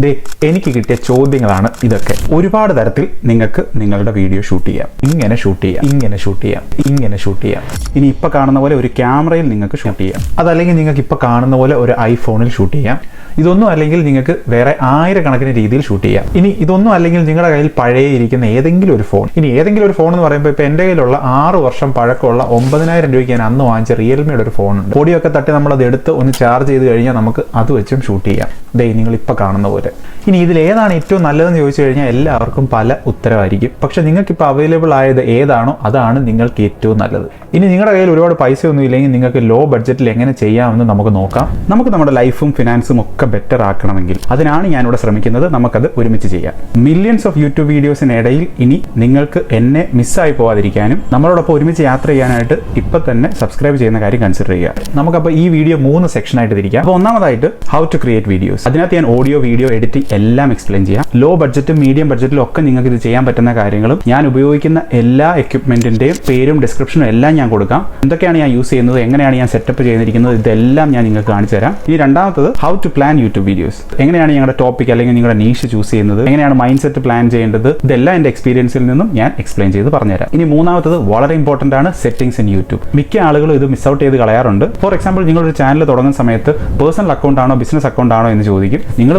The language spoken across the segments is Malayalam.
ദേ എനിക്ക് കിട്ടിയ ചോദ്യങ്ങളാണ് ഇതൊക്കെ. ഒരുപാട് തരത്തിൽ നിങ്ങൾക്ക് നിങ്ങളുടെ വീഡിയോ ഷൂട്ട് ചെയ്യാം. ഇങ്ങനെ ഷൂട്ട് ചെയ്യാം. ഇങ്ങനെ ഷൂട്ട് ചെയ്യാം. ഇങ്ങനെ ഷൂട്ട് ചെയ്യാം. ഇനി ഇപ്പൊ കാണുന്ന പോലെ ഒരു ക്യാമറയിൽ നിങ്ങൾക്ക് ഷൂട്ട് ചെയ്യാം. അതല്ലെങ്കിൽ നിങ്ങൾക്ക് ഇപ്പൊ കാണുന്ന പോലെ ഒരു ഐഫോണിൽ ഷൂട്ട് ചെയ്യാം. ഇതൊന്നും അല്ലെങ്കിൽ നിങ്ങൾക്ക് വേറെ ആയിരക്കണക്കിന് രീതിയിൽ ഷൂട്ട് ചെയ്യാം. ഇനി ഇതൊന്നും അല്ലെങ്കിൽ നിങ്ങളുടെ കയ്യിൽ പഴയ ഇരിക്കുന്ന ഏതെങ്കിലും ഒരു ഫോൺ. ഇനി ഏതെങ്കിലും ഒരു ഫോൺ എന്ന് പറയുമ്പോൾ ഇപ്പോൾ എന്റെ കയ്യിലുള്ള ആറ് വർഷം പഴക്കമുള്ള ഒമ്പതിനായിരം രൂപയ്ക്ക് ഞാൻ അന്ന് വാങ്ങിച്ച റിയൽമിയുടെ ഒരു ഫോൺ ഉണ്ട് പൊടിയൊക്കെ തട്ടി നമ്മളത് എടുത്ത് ഒന്ന് ചാർജ് ചെയ്ത് കഴിഞ്ഞാൽ നമുക്ക് അത് വെച്ചും ഷൂട്ട് ചെയ്യാം. ദേ നിങ്ങൾ ഇപ്പോൾ കാണുന്ന പോലെ. ഇനി ഇതിൽ ഏതാണ് ഏറ്റവും നല്ലതെന്ന് ചോദിച്ചു കഴിഞ്ഞാൽ എല്ലാവർക്കും പല ഉത്തരവായിരിക്കും. പക്ഷെ നിങ്ങൾക്ക് ഇപ്പോൾ അവൈലബിൾ ആയത് ഏതാണോ അതാണ് നിങ്ങൾക്ക് ഏറ്റവും നല്ലത്. ഇനി നിങ്ങളുടെ കയ്യിൽ ഒരുപാട് പൈസ ഒന്നും ഇല്ലെങ്കിൽ നിങ്ങൾക്ക് ലോ ബഡ്ജറ്റിൽ എങ്ങനെ ചെയ്യാമെന്ന് നമുക്ക് നോക്കാം. നമുക്ക് നമ്മുടെ ലൈഫും ഫിനാൻസും ഒക്കെ ബെറ്റർ ആക്കണമെങ്കിൽ അതിനാണ് ഞാനിവിടെ ശ്രമിക്കുന്നത്. നമുക്കത് ഒരുമിച്ച് ചെയ്യാം. മില്യൺസ് ഓഫ് യൂട്യൂബ് വീഡിയോസിനിടയിൽ ഇനി നിങ്ങൾക്ക് എന്നെ മിസ്സായി പോവാതിരിക്കാനും നമ്മളോടൊപ്പം ഒരുമിച്ച് യാത്ര ചെയ്യാനായിട്ട് ഇപ്പം തന്നെ സബ്സ്ക്രൈബ് ചെയ്യുന്ന കാര്യം കൺസിഡർ ചെയ്യുക. നമുക്കപ്പോൾ ഈ വീഡിയോ മൂന്ന് സെക്ഷനായിട്ട് തിരിക്കാം. അപ്പോൾ ഒന്നാമതായിട്ട് ഹൗ ടു ക്രിയേറ്റ് വീഡിയോസ് അതിനകത്ത് ഞാൻ ഓഡിയോ വീഡിയോ എഡിറ്റിംഗ് എല്ലാം എക്സ്പ്ലെയിൻ ചെയ്യാം. ലോ ബഡ്ജറ്റും മീഡിയം ബഡ്ജറ്റിലും ഒക്കെ നിങ്ങൾക്ക് ഇത് ചെയ്യാൻ പറ്റുന്ന കാര്യങ്ങളും ഞാൻ ഉപയോഗിക്കുന്ന എല്ലാ എക്യുപ്മെന്റിന്റെയും പേരും ഡിസ്ക്രിപ്ഷനും എല്ലാം ഞാൻ കൊടുക്കാം. എന്തൊക്കെയാണ് ഞാൻ യൂസ് ചെയ്യുന്നത്? എങ്ങനെയാണ് ഞാൻ സെറ്റപ്പ് ചെയ്തിരിക്കുന്നത്? ഇതെല്ലാം ഞാൻ നിങ്ങൾക്ക് കാണിച്ചു തരാം. ഇനി രണ്ടാമത്തത് how to plan YouTube videos എങ്ങനെയാണ് ഞങ്ങളുടെ ടോപ്പിക് അല്ലെങ്കിൽ നിങ്ങളുടെ നീഷ് ചൂസ് ചെയ്യുന്നത്? എങ്ങനെയാണ് മൈൻഡ് സെറ്റ് പ്ലാൻ ചെയ്യേണ്ടത്? ഇതെല്ലാം എന്റെ എക്സ്പീരിയൻസിൽ നിന്നും ഞാൻ എക്സ്പ്ലെയിൻ ചെയ്ത് പറഞ്ഞുതരാം ഇനി മൂന്നാമത്തത് വളരെ ഇമ്പോർട്ടന്റ് ആണ് സെറ്റിംഗ്സ് ഇൻ യൂട്യൂബ് മിക്ക ആളുകളും ഇത് മിസ് ഔട്ട് ചെയ്ത് കളയാറുണ്ട്. ഫോർ എക്സാമ്പിൾ നിങ്ങളൊരു ചാനൽ തുടങ്ങുന്ന സമയത്ത് പേഴ്സണൽ അക്കൗണ്ട് ആണോ ബിസിനസ് അക്കൗണ്ട് ആണോ എന്ന് ചോദിക്കും. നിങ്ങൾ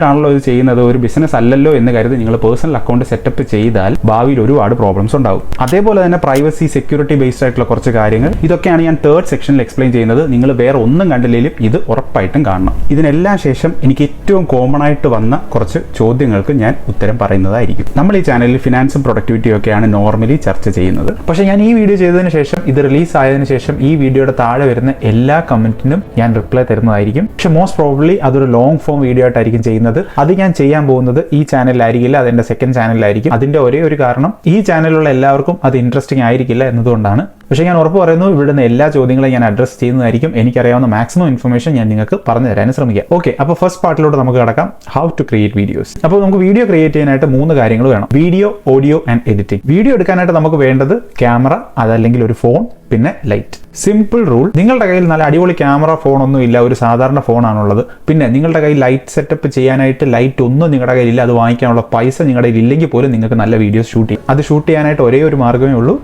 പേഴ്സണലായിട്ടാണല്ലോ ഇത് ചെയ്യുന്നത്. ഒരു ബിസിനസ് അല്ലല്ലോ എന്ന് കരുതി നിങ്ങൾ പേഴ്സണൽ അക്കൗണ്ട് സെറ്റപ്പ് ചെയ്താൽ ഭാവിയിൽ ഒരുപാട് പ്രോബ്ലംസ് ഉണ്ടാവും. അതേപോലെ തന്നെ പ്രൈവസി സെക്യൂരിറ്റി ബേസ്ഡ് ആയിട്ടുള്ള കുറച്ച് കാര്യങ്ങൾ. ഇതൊക്കെയാണ് ഞാൻ തേർഡ് സെക്ഷനിൽ എക്സ്പ്ലെയിൻ ചെയ്യുന്നത്. നിങ്ങൾ വേറെ ഒന്നും കണ്ടില്ലെങ്കിലും ഇത് ഉറപ്പായിട്ടും കാണണം. ഇതിനെല്ലാം ശേഷം എനിക്ക് ഏറ്റവും കോമൺ ആയിട്ട് വന്ന കുറച്ച് ചോദ്യങ്ങൾക്ക് ഞാൻ ഉത്തരം പറയുന്നതായിരിക്കും. നമ്മൾ ഈ ചാനലിൽ ഫിനാൻസും പ്രൊഡക്ടിവിറ്റിയും ഒക്കെയാണ് നോർമലി ചർച്ച ചെയ്യുന്നത്. പക്ഷേ ഞാൻ ഈ വീഡിയോ ചെയ്തതിന് ശേഷം ഇത് റിലീസ് ആയതിനു ശേഷം ഈ വീഡിയോയുടെ താഴെ വരുന്ന എല്ലാ കമന്റിനും ഞാൻ റിപ്ലൈ തരുന്നതായിരിക്കും. പക്ഷെ മോസ്റ്റ് പ്രോബ്ലി അതൊരു ലോങ് ഫോം വീഡിയോ ആയിട്ടായിരിക്കും ചെയ്യുന്നത്. അത് ഞാൻ ചെയ്യാൻ പോകുന്നത് ഈ ചാനലിലായിരിക്കില്ല അതെന്റെ സെക്കൻഡ് ചാനലിലായിരിക്കും. അതിന്റെ ഒരേ ഒരു കാരണം ഈ ചാനലിലുള്ള എല്ലാവർക്കും അത് ഇൻട്രസ്റ്റിംഗ് ആയിരിക്കില്ല എന്നതുകൊണ്ടാണ്. പക്ഷേ ഞാൻ ഉറപ്പ് പറയുന്നു ഇവിടുന്ന് എല്ലാ ചോദ്യങ്ങളും ഞാൻ അഡ്രസ് ചെയ്യുന്നതായിരിക്കും. എനിക്കറിയാവുന്ന മാക്സിമം ഇൻഫർമേഷൻ ഞാൻ നിങ്ങൾക്ക് പറഞ്ഞു തരാൻ ശ്രമിക്കാം. ഓക്കെ അപ്പോൾ ഫസ്റ്റ് പാർട്ടിലോട്ട് നമുക്ക് കിടക്കാം. ഹൗ ടു ക്രിയേറ്റ് വീഡിയോസ് അപ്പോൾ നമുക്ക് വീഡിയോ ക്രിയേറ്റ് ചെയ്യാനായിട്ട് മൂന്ന് കാര്യങ്ങൾ വേണം. Video audio and editing video എടുക്കാനായിട്ട് നമുക്ക് വേണ്ടത് ക്യാമറ അതല്ലെങ്കിൽ ഒരു ഫോൺ പിന്നെ ലൈറ്റ്. സിമ്പിൾ റൂൾ നിങ്ങളുടെ കയ്യിൽ നല്ല അടിപൊളി ക്യാമറ ഫോൺ ഒന്നും ഇല്ല. ഒരു സാധാരണ ഫോണാണുള്ളത്. പിന്നെ നിങ്ങളുടെ കയ്യിൽ ലൈറ്റ് സെറ്റപ്പ് ചെയ്യാനായിട്ട് ലൈറ്റ് ഒന്നും നിങ്ങളുടെ കയ്യിലില്ല അത് വാങ്ങിക്കാനുള്ള പൈസ നിങ്ങളുടെ കയ്യിൽ ഇല്ലെങ്കിൽ പോലും നിങ്ങൾക്ക് നല്ല വീഡിയോസ് ഷൂട്ട് ചെയ്യും. അത് ഷൂട്ട് ചെയ്യാനായിട്ട് ഒരേ ഒരു മാർഗമേ ഉള്ളൂ.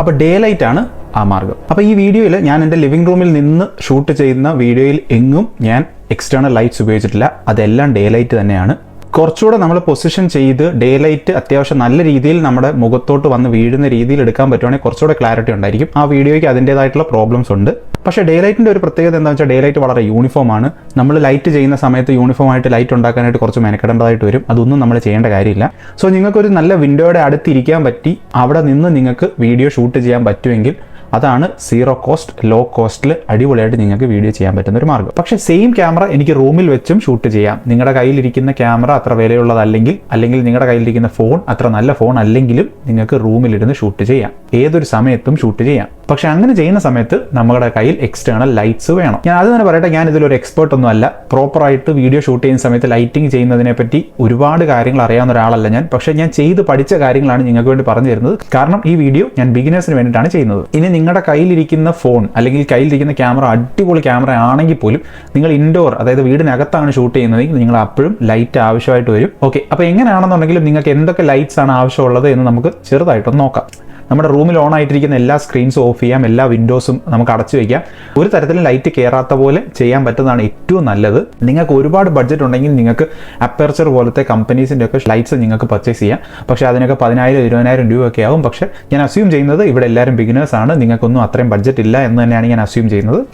അപ്പോൾ ഡേ ലൈറ്റ് ആണ് ആ മാർഗം. അപ്പോൾ ഈ വീഡിയോയിൽ ഞാൻ എന്റെ ലിവിംഗ് റൂമിൽ നിന്ന് ഷൂട്ട് ചെയ്യുന്ന വീഡിയോയിൽ എങ്ങും ഞാൻ എക്സ്റ്റേണൽ ലൈറ്റ്സ് ഉപയോഗിച്ചിട്ടില്ല. അതെല്ലാം ഡേ ലൈറ്റ് തന്നെയാണ്. കുറച്ചുകൂടെ നമ്മൾ പൊസിഷൻ ചെയ്ത് ഡേ ലൈറ്റ് അത്യാവശ്യം നല്ല രീതിയിൽ നമ്മുടെ മുഖത്തോട്ട് വന്ന് വീഴുന്ന രീതിയിൽ എടുക്കാൻ പറ്റുവാണെങ്കിൽ കുറച്ചുകൂടെ ക്ലാരിറ്റി ഉണ്ടായിരിക്കും. ആ വീഡിയോയ്ക്ക് അതിന്റേതായിട്ടുള്ള പ്രോബ്ലംസ് ഉണ്ട്. പക്ഷേ ഡേ ലൈറ്റിന്റെ ഒരു പ്രത്യേകത എന്താണെന്ന് വെച്ചാൽ ഡേ ലൈറ്റ് വളരെ യൂണിഫോം ആണ്. നമ്മൾ ലൈറ്റ് ചെയ്യുന്ന സമയത്ത് യൂണിഫോം ആയിട്ട് ലൈറ്റ് ഉണ്ടാക്കാനായിട്ട് കുറച്ച് മെനക്കെടേണ്ടതായിട്ട് വരും. അതൊന്നും നമ്മൾ ചെയ്യേണ്ട കാര്യമില്ല. സോ നിങ്ങൾക്കൊരു നല്ല വിൻഡോയുടെ അടുത്തിരിക്കാൻ പറ്റി അവിടെ നിന്ന് നിങ്ങൾക്ക് വീഡിയോ ഷൂട്ട് ചെയ്യാൻ പറ്റുമെങ്കിൽ അതാണ് സീറോ കോസ്റ്റ് ലോ കോസ്റ്റിൽ അടിപൊളിയായിട്ട് നിങ്ങൾക്ക് വീഡിയോ ചെയ്യാൻ പറ്റുന്ന ഒരു മാർഗം. പക്ഷേ സെയിം ക്യാമറ എനിക്ക് റൂമിൽ വെച്ചും ഷൂട്ട് ചെയ്യാം. നിങ്ങളുടെ കയ്യിലിരിക്കുന്ന ക്യാമറ അത്ര വിലയുള്ളതല്ലെങ്കിൽ അല്ലെങ്കിൽ നിങ്ങളുടെ കയ്യിലിരിക്കുന്ന ഫോൺ അത്ര നല്ല ഫോൺ അല്ലെങ്കിലും നിങ്ങൾക്ക് റൂമിലിരുന്ന് ഷൂട്ട് ചെയ്യാം. ഏതൊരു സമയത്തും ഷൂട്ട് ചെയ്യാം. പക്ഷെ അങ്ങനെ ചെയ്യുന്ന സമയത്ത് നമ്മുടെ കയ്യിൽ എക്സ്റ്റേണൽ ലൈറ്റ്സ് വേണം. ഞാൻ അത് തന്നെ പറയട്ടെ ഞാൻ ഇതിലൊരു എക്സ്പേർട്ട് ഒന്നും അല്ല. പ്രോപ്പറായിട്ട് വീഡിയോ ഷൂട്ട് ചെയ്യുന്ന സമയത്ത് ലൈറ്റിംഗ് ചെയ്യുന്നതിനെ പറ്റി ഒരുപാട് കാര്യങ്ങൾ അറിയാവുന്ന ഒരാളല്ല ഞാൻ. പക്ഷെ ഞാൻ ചെയ്ത് പഠിച്ച കാര്യങ്ങളാണ് നിങ്ങൾക്ക് വേണ്ടി പറഞ്ഞു തരുന്നത്. കാരണം ഈ വീഡിയോ ഞാൻ ബിഗിനേഴ്സിന് വേണ്ടിയിട്ടാണ് ചെയ്യുന്നത്. ഇനി നിങ്ങളുടെ കയ്യിലിരിക്കുന്ന ഫോൺ അല്ലെങ്കിൽ കയ്യിലിരിക്കുന്ന ക്യാമറ അടിപൊളി ക്യാമറ ആണെങ്കിൽ പോലും നിങ്ങൾ ഇൻഡോർ അതായത് വീടിനകത്താണ് ഷൂട്ട് ചെയ്യുന്നതെങ്കിൽ നിങ്ങൾ അപ്പോഴും ലൈറ്റ് ആവശ്യമായിട്ട് വരും. ഓക്കെ അപ്പോൾ എങ്ങനെയാണെന്നുണ്ടെങ്കിലും നിങ്ങൾക്ക് എന്തൊക്കെ ലൈറ്റ്സ് ആണ് ആവശ്യമുള്ളത് എന്ന് നമുക്ക് ചെറുതായിട്ടൊന്ന് നോക്കാം. നമ്മുടെ റൂമിൽ ഓൺ ആയിട്ടിരിക്കുന്ന എല്ലാ സ്ക്രീൻസും ഓഫ് ചെയ്യാം എല്ലാ വിൻഡോസും നമുക്ക് അടച്ചു വയ്ക്കാം ഒരു തരത്തിലും ലൈറ്റ് കയറാത്ത പോലെ ചെയ്യാൻ പറ്റുന്നതാണ് ഏറ്റവും നല്ലത്. നിങ്ങൾക്ക് ഒരുപാട് ബഡ്ജറ്റ് ഉണ്ടെങ്കിൽ നിങ്ങൾക്ക് അപ്പർച്ചർ പോലത്തെ കമ്പനീസിന്റെ ഒക്കെ ലൈറ്റ്സ് നിങ്ങൾക്ക് പർച്ചേസ് ചെയ്യാം. പക്ഷേ അതിനൊക്കെ പതിനായിരം ഇരുപതിനായിരം രൂപയൊക്കെ ആവും. പക്ഷേ ഞാൻ അസ്യൂം ചെയ്യുന്നത് ഇവിടെ എല്ലാവരും ബിഗിനേഴ്സ് ആണ്. നിങ്ങൾക്കൊന്നും അത്രയും ബഡ്ജറ്റ് ഇല്ല എന്ന് തന്നെയാണ് ഞാൻ അസ്യൂം ചെയ്യുന്നത്.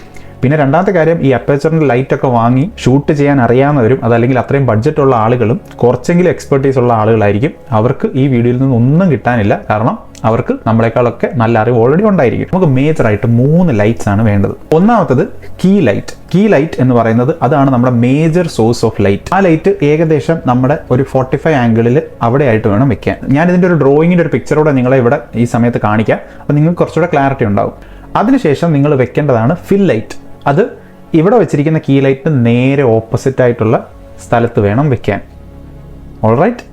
പിന്നെ രണ്ടാമത്തെ കാര്യം ഈ അപ്പേച്ചറിന്റെ ലൈറ്റ് ഒക്കെ വാങ്ങി ഷൂട്ട് ചെയ്യാൻ അറിയാവുന്നവരും അതല്ലെങ്കിൽ അത്രയും ബഡ്ജറ്റ് ഉള്ള ആളുകളും കുറച്ചെങ്കിലും എക്സ്പെർട്ടീസ് ഉള്ള ആളുകളായിരിക്കും. അവർക്ക് ഈ വീഡിയോയിൽ നിന്ന് ഒന്നും കിട്ടാനില്ല. കാരണം അവർക്ക് നമ്മളെക്കാളൊക്കെ നല്ല അറിവ് ഓൾറെഡി ഉണ്ടായിരിക്കും. നമുക്ക് മേജർ ആയിട്ട് മൂന്ന് ലൈറ്റ്സ് ആണ് വേണ്ടത്. ഒന്നാമത്തത് കീ ലൈറ്റ് കീ ലൈറ്റ് എന്ന് പറയുന്നത് അതാണ് നമ്മുടെ മേജർ സോഴ്സ് ഓഫ് ലൈറ്റ് ആ ലൈറ്റ് ഏകദേശം നമ്മുടെ ഒരു ഫോർട്ടി ഫൈവ് ആംഗിളിൽ അവിടെ ആയിട്ട് വേണം വെക്കാൻ. ഞാൻ ഇതിന്റെ ഒരു ഡ്രോയിങ്ങിന്റെ ഒരു പിക്ചറോടെ നിങ്ങളെ ഇവിടെ ഈ സമയത്ത് കാണിക്കാം. അപ്പോൾ നിങ്ങൾക്ക് കുറച്ചുകൂടെ ക്ലാരിറ്റി ഉണ്ടാവും. അതിനുശേഷം നിങ്ങൾ വെക്കേണ്ടതാണ് ഫിൽ ലൈറ്റ് അത് ഇവിടെ വെച്ചിരിക്കുന്ന കീ ലൈറ്റിന് നേരെ ഓപ്പോസിറ്റ് ആയിട്ടുള്ള സ്ഥലത്ത് വേണം വെക്കാൻ. ഓൾറൈറ്റ്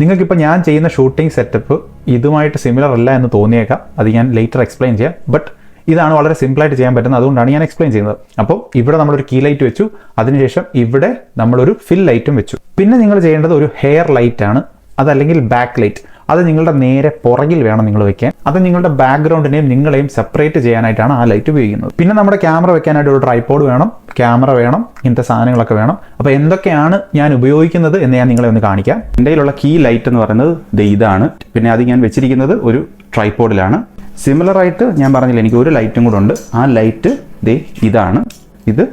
നിങ്ങൾക്കിപ്പോൾ ഞാൻ ചെയ്യുന്ന ഷൂട്ടിംഗ് സെറ്റപ്പ് ഇതുമായിട്ട് സിമിലർ അല്ല എന്ന് തോന്നിയേക്കാം. അത് ഞാൻ ലേറ്റർ എക്സ്പ്ലെയിൻ ചെയ്യാം. ബട്ട് ഇതാണ് വളരെ സിമ്പിളായിട്ട് ചെയ്യാൻ പറ്റുന്നത്. അതുകൊണ്ടാണ് ഞാൻ എക്സ്പ്ലെയിൻ ചെയ്യുന്നത്. അപ്പോൾ ഇവിടെ നമ്മളൊരു കീ ലൈറ്റ് വെച്ചു. അതിനുശേഷം ഇവിടെ നമ്മളൊരു ഫിൽ ലൈറ്റും വെച്ചു. പിന്നെ നിങ്ങൾ ചെയ്യേണ്ടത് ഒരു ഹെയർ ലൈറ്റ് ആണ്. അതല്ലെങ്കിൽ ബാക്ക് ലൈറ്റ് അത് നിങ്ങളുടെ നേരെ പുറകിൽ വേണം നിങ്ങൾ വെക്കാൻ. അത് നിങ്ങളുടെ ബാക്ക്ഗ്രൗണ്ടിനെയും നിങ്ങളെയും സെപ്പറേറ്റ് ചെയ്യാനായിട്ടാണ് ആ ലൈറ്റ് ഉപയോഗിക്കുന്നത്. പിന്നെ നമ്മുടെ ക്യാമറ വെക്കാനായിട്ട് ഒരു ട്രൈപോഡ് വേണം ക്യാമറ വേണം ഇങ്ങനത്തെ സാധനങ്ങളൊക്കെ വേണം. അപ്പോൾ എന്തൊക്കെയാണ് ഞാൻ ഉപയോഗിക്കുന്നത് എന്ന് ഞാൻ നിങ്ങളെ ഒന്ന് കാണിക്കാം. എന്റെ കയ്യിലുള്ള കീ ലൈറ്റ് എന്ന് പറയുന്നത് ഇതാണ്. പിന്നെ അത് ഞാൻ വെച്ചിരിക്കുന്നത് ഒരു ട്രൈപോഡിലാണ് സിമിലറായിട്ട് ഞാൻ പറഞ്ഞില്ല എനിക്ക് ഒരു ലൈറ്റും കൂടെ ഉണ്ട്. ആ ലൈറ്റ് ദേ ഇതാണ്. ഇത്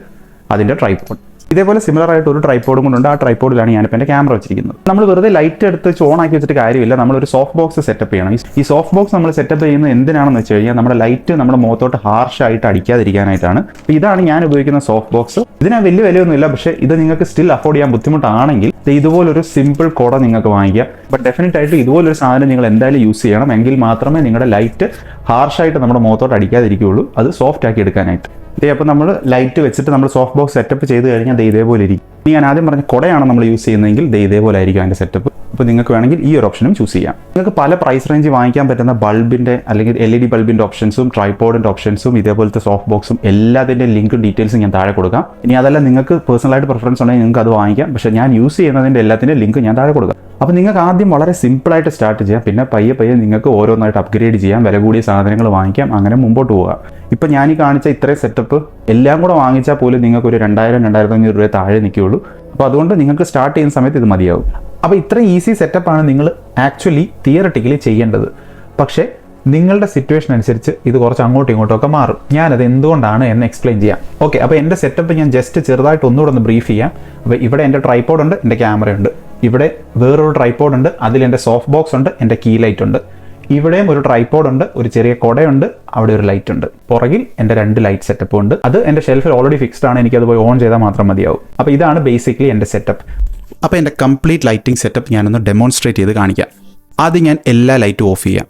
അതിന്റെ ട്രൈപോഡ് ഇതേപോലെ സിമിലർ ആയിട്ട് ഒരു ട്രൈപ്പോഡും കൊണ്ടുണ്ട്. ആ ട്രൈപ്പോഡിലാണ് ഞാനിപ്പോൾ എന്റെ ക്യാമറ വെച്ചിരിക്കുന്നത്. നമ്മൾ വെറുതെ ലൈറ്റ് എടുത്ത് ഓൺ ആക്കി വെച്ചിട്ട് കാര്യമില്ല. നമ്മൾ ഒരു സോഫ്റ്റ് ബോക്സ് സെറ്റപ്പ് ചെയ്യണം. ഈ- സോഫ്റ്റ് ബോക്സ് നമ്മൾ സെറ്റപ്പ് ചെയ്യുന്നത് എന്തിനാണെന്ന് വെച്ച് കഴിഞ്ഞാൽ നമ്മുടെ ലൈറ്റ് നമ്മുടെ മുഖത്തോട്ട് ഹാർഷ് ആയിട്ട് അടിക്കാതിരിക്കാനായിട്ടാണ്. അപ്പോൾ ഇതാണ് ഞാൻ ഉപയോഗിക്കുന്ന സോഫ്റ്റ് ബോക്സ് ഇതിന് വലിയ വിലയൊന്നുമില്ല പക്ഷേ ഇത് നിങ്ങൾക്ക് സ്റ്റിൽ അഫോർഡ് ചെയ്യാൻ ബുദ്ധിമുട്ടാണെങ്കിൽ ഇതുപോലൊരു സിമ്പിൾ കുട നിങ്ങൾക്ക് വാങ്ങിക്കാം. ബട്ട് ഡെഫിനറ്റ് ആയിട്ട് ഇതുപോലൊരു സാധനം നിങ്ങൾ എന്തായാലും യൂസ് ചെയ്യണം. എങ്കിൽ മാത്രമേ നിങ്ങളുടെ ലൈറ്റ് ഹാർഷായിട്ട് നമ്മുടെ മുഖത്തോട്ട് അടിക്കാതിരിക്കുകയുള്ളൂ. അത് സോഫ്റ്റ് ആക്കി എടുക്കാനായിട്ട്. ഇതേ അപ്പോൾ നമ്മൾ ലൈറ്റ് വെച്ചിട്ട് നമ്മൾ സോഫ്റ്റ് ബോക്സ് സെറ്റപ്പ് ചെയ്ത് കഴിഞ്ഞാൽ ദേ ഇതേപോലെ ഇരിക്കും. ഇനി ഞാൻ ആദ്യം പറഞ്ഞ കുടയാണ് നമ്മൾ യൂസ് ചെയ്യുന്നതെങ്കിൽ ദേ ഇതേപോലെ ആയിരിക്കും അതിന്റെ സെറ്റപ്പ് അപ്പോൾ നിങ്ങൾക്ക് വേണമെങ്കിൽ ഈ ഒരു ഓപ്ഷനും ചൂസ് ചെയ്യാം. നിങ്ങൾക്ക് പല പ്രൈസ് റേഞ്ച് വാങ്ങിക്കാൻ പറ്റുന്ന ബൾബിന്റെ അല്ലെങ്കിൽ എൽ ഇ ഡി ബൾബിന്റെ ഓപ്ഷൻസും ട്രൈപോഡിന്റെ ഓപ്ഷൻസും ഇതേപോലത്തെ സോഫ്റ്റ് ബോക്സും എല്ലാത്തിന്റെ ലിങ്കും ഡീറ്റെയിൽസും ഞാൻ താഴെ കൊടുക്കാം. ഇനി അതല്ല നിങ്ങൾക്ക് പേഴ്സണലായിട്ട് പ്രിഫറൻസ് ഉണ്ടെങ്കിൽ നിങ്ങൾക്ക് അത് വാങ്ങിക്കാം. പക്ഷേ ഞാൻ യൂസ് ചെയ്യുന്നതിന്റെ എല്ലാത്തിന്റെ ലിങ്ക് ഞാൻ താഴെ കൊടുക്കാം. അപ്പോൾ നിങ്ങൾക്ക് ആദ്യം വളരെ സിമ്പിളായിട്ട് സ്റ്റാർട്ട് ചെയ്യാം. പിന്നെ പയ്യെ പയ്യെ നിങ്ങൾക്ക് ഓരോന്നായിട്ട് അപ്ഗ്രേഡ് ചെയ്യാം. വില കൂടിയ സാധനങ്ങൾ വാങ്ങിക്കാം. അങ്ങനെ മുമ്പോട്ട് പോകാം. ഇപ്പം ഞാൻ ഈ കാണിച്ച ഇത്രയും സെറ്റപ്പ് എല്ലാം കൂടെ വാങ്ങിച്ചാൽ പോലും നിങ്ങൾക്ക് ഒരു രണ്ടായിരം രണ്ടായിരത്തി അഞ്ഞൂറ് രൂപ താഴെ നിൽക്കുകയുള്ളൂ. അപ്പോൾ അതുകൊണ്ട് നിങ്ങൾക്ക് സ്റ്റാർട്ട് ചെയ്യുന്ന സമയത്ത് ഇത് മതിയാവും. അപ്പോൾ ഇത്രയും ഈസി സെറ്റപ്പാണ് നിങ്ങൾ ആക്ച്വലി തിയറട്ടിക്കലി ചെയ്യേണ്ടത്. പക്ഷേ നിങ്ങളുടെ സിറ്റുവേഷൻ അനുസരിച്ച് ഇത് കുറച്ച് അങ്ങോട്ടും ഇങ്ങോട്ടും ഒക്കെ മാറും. ഞാനത് എന്തുകൊണ്ടാണ് എന്ന് എക്സ്പ്ലെയിൻ ചെയ്യാം. ഓക്കെ അപ്പോൾ എന്റെ സെറ്റപ്പ് ഞാൻ ജസ്റ്റ് ചെറുതായിട്ട് ഒന്നുകൂടെ ഒന്ന് ബ്രീഫ് ചെയ്യാം. അപ്പോൾ ഇവിടെ എന്റെ ട്രൈപോഡ് ഉണ്ട് എന്റെ ക്യാമറ ഉണ്ട്. ഇവിടെ വേറൊരു ട്രൈപോഡ് ഉണ്ട് അതിൽ എന്റെ സോഫ്റ്റ് ബോക്സ് ഉണ്ട് എന്റെ കീ ലൈറ്റ് ഉണ്ട്. ഇവിടെയും ഒരു ട്രൈപോഡ് ഉണ്ട് ഒരു ചെറിയ കുടയുണ്ട് അവിടെ ഒരു ലൈറ്റ് ഉണ്ട്. പുറകിൽ എന്റെ രണ്ട് ലൈറ്റ് സെറ്റപ്പ് ഉണ്ട്. അത് എന്റെ ഷെൽഫിൽ ഓൾറെഡി ഫിക്സ്ഡ് ആണ് എനിക്ക് അത് പോയി ഓൺ ചെയ്താൽ മാത്രം മതിയാവും. അപ്പോൾ ഇതാണ് ബേസിക്കലി എന്റെ സെറ്റപ്പ് അപ്പോൾ എന്റെ കംപ്ലീറ്റ് ലൈറ്റിംഗ് സെറ്റപ്പ് ഞാനൊന്ന് ഡെമോൺസ്ട്രേറ്റ് ചെയ്ത് കാണിക്കാം. ആദ്യം ഞാൻ എല്ലാ ലൈറ്റും ഓഫ് ചെയ്യാം.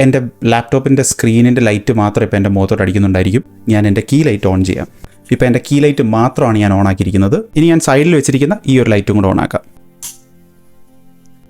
എന്റെ ലാപ്ടോപ്പിന്റെ സ്ക്രീനിന്റെ ലൈറ്റ് മാത്രം ഇപ്പോൾ എന്റെ മുഖത്തോട്ട് അടിക്കുന്നുണ്ടായിരിക്കും. ഞാൻ എന്റെ കീ ലൈറ്റ് ഓൺ ചെയ്യാം. ഇപ്പോൾ എന്റെ കീ ലൈറ്റ് മാത്രമാണ് ഞാൻ ഓൺ ആക്കിയിരിക്കുന്നത്. ഇനി ഞാൻ സൈഡിൽ വെച്ചിരിക്കുന്ന ഈ ഒരു ലൈറ്റും കൂടെ ഓൺ ആക്കാം.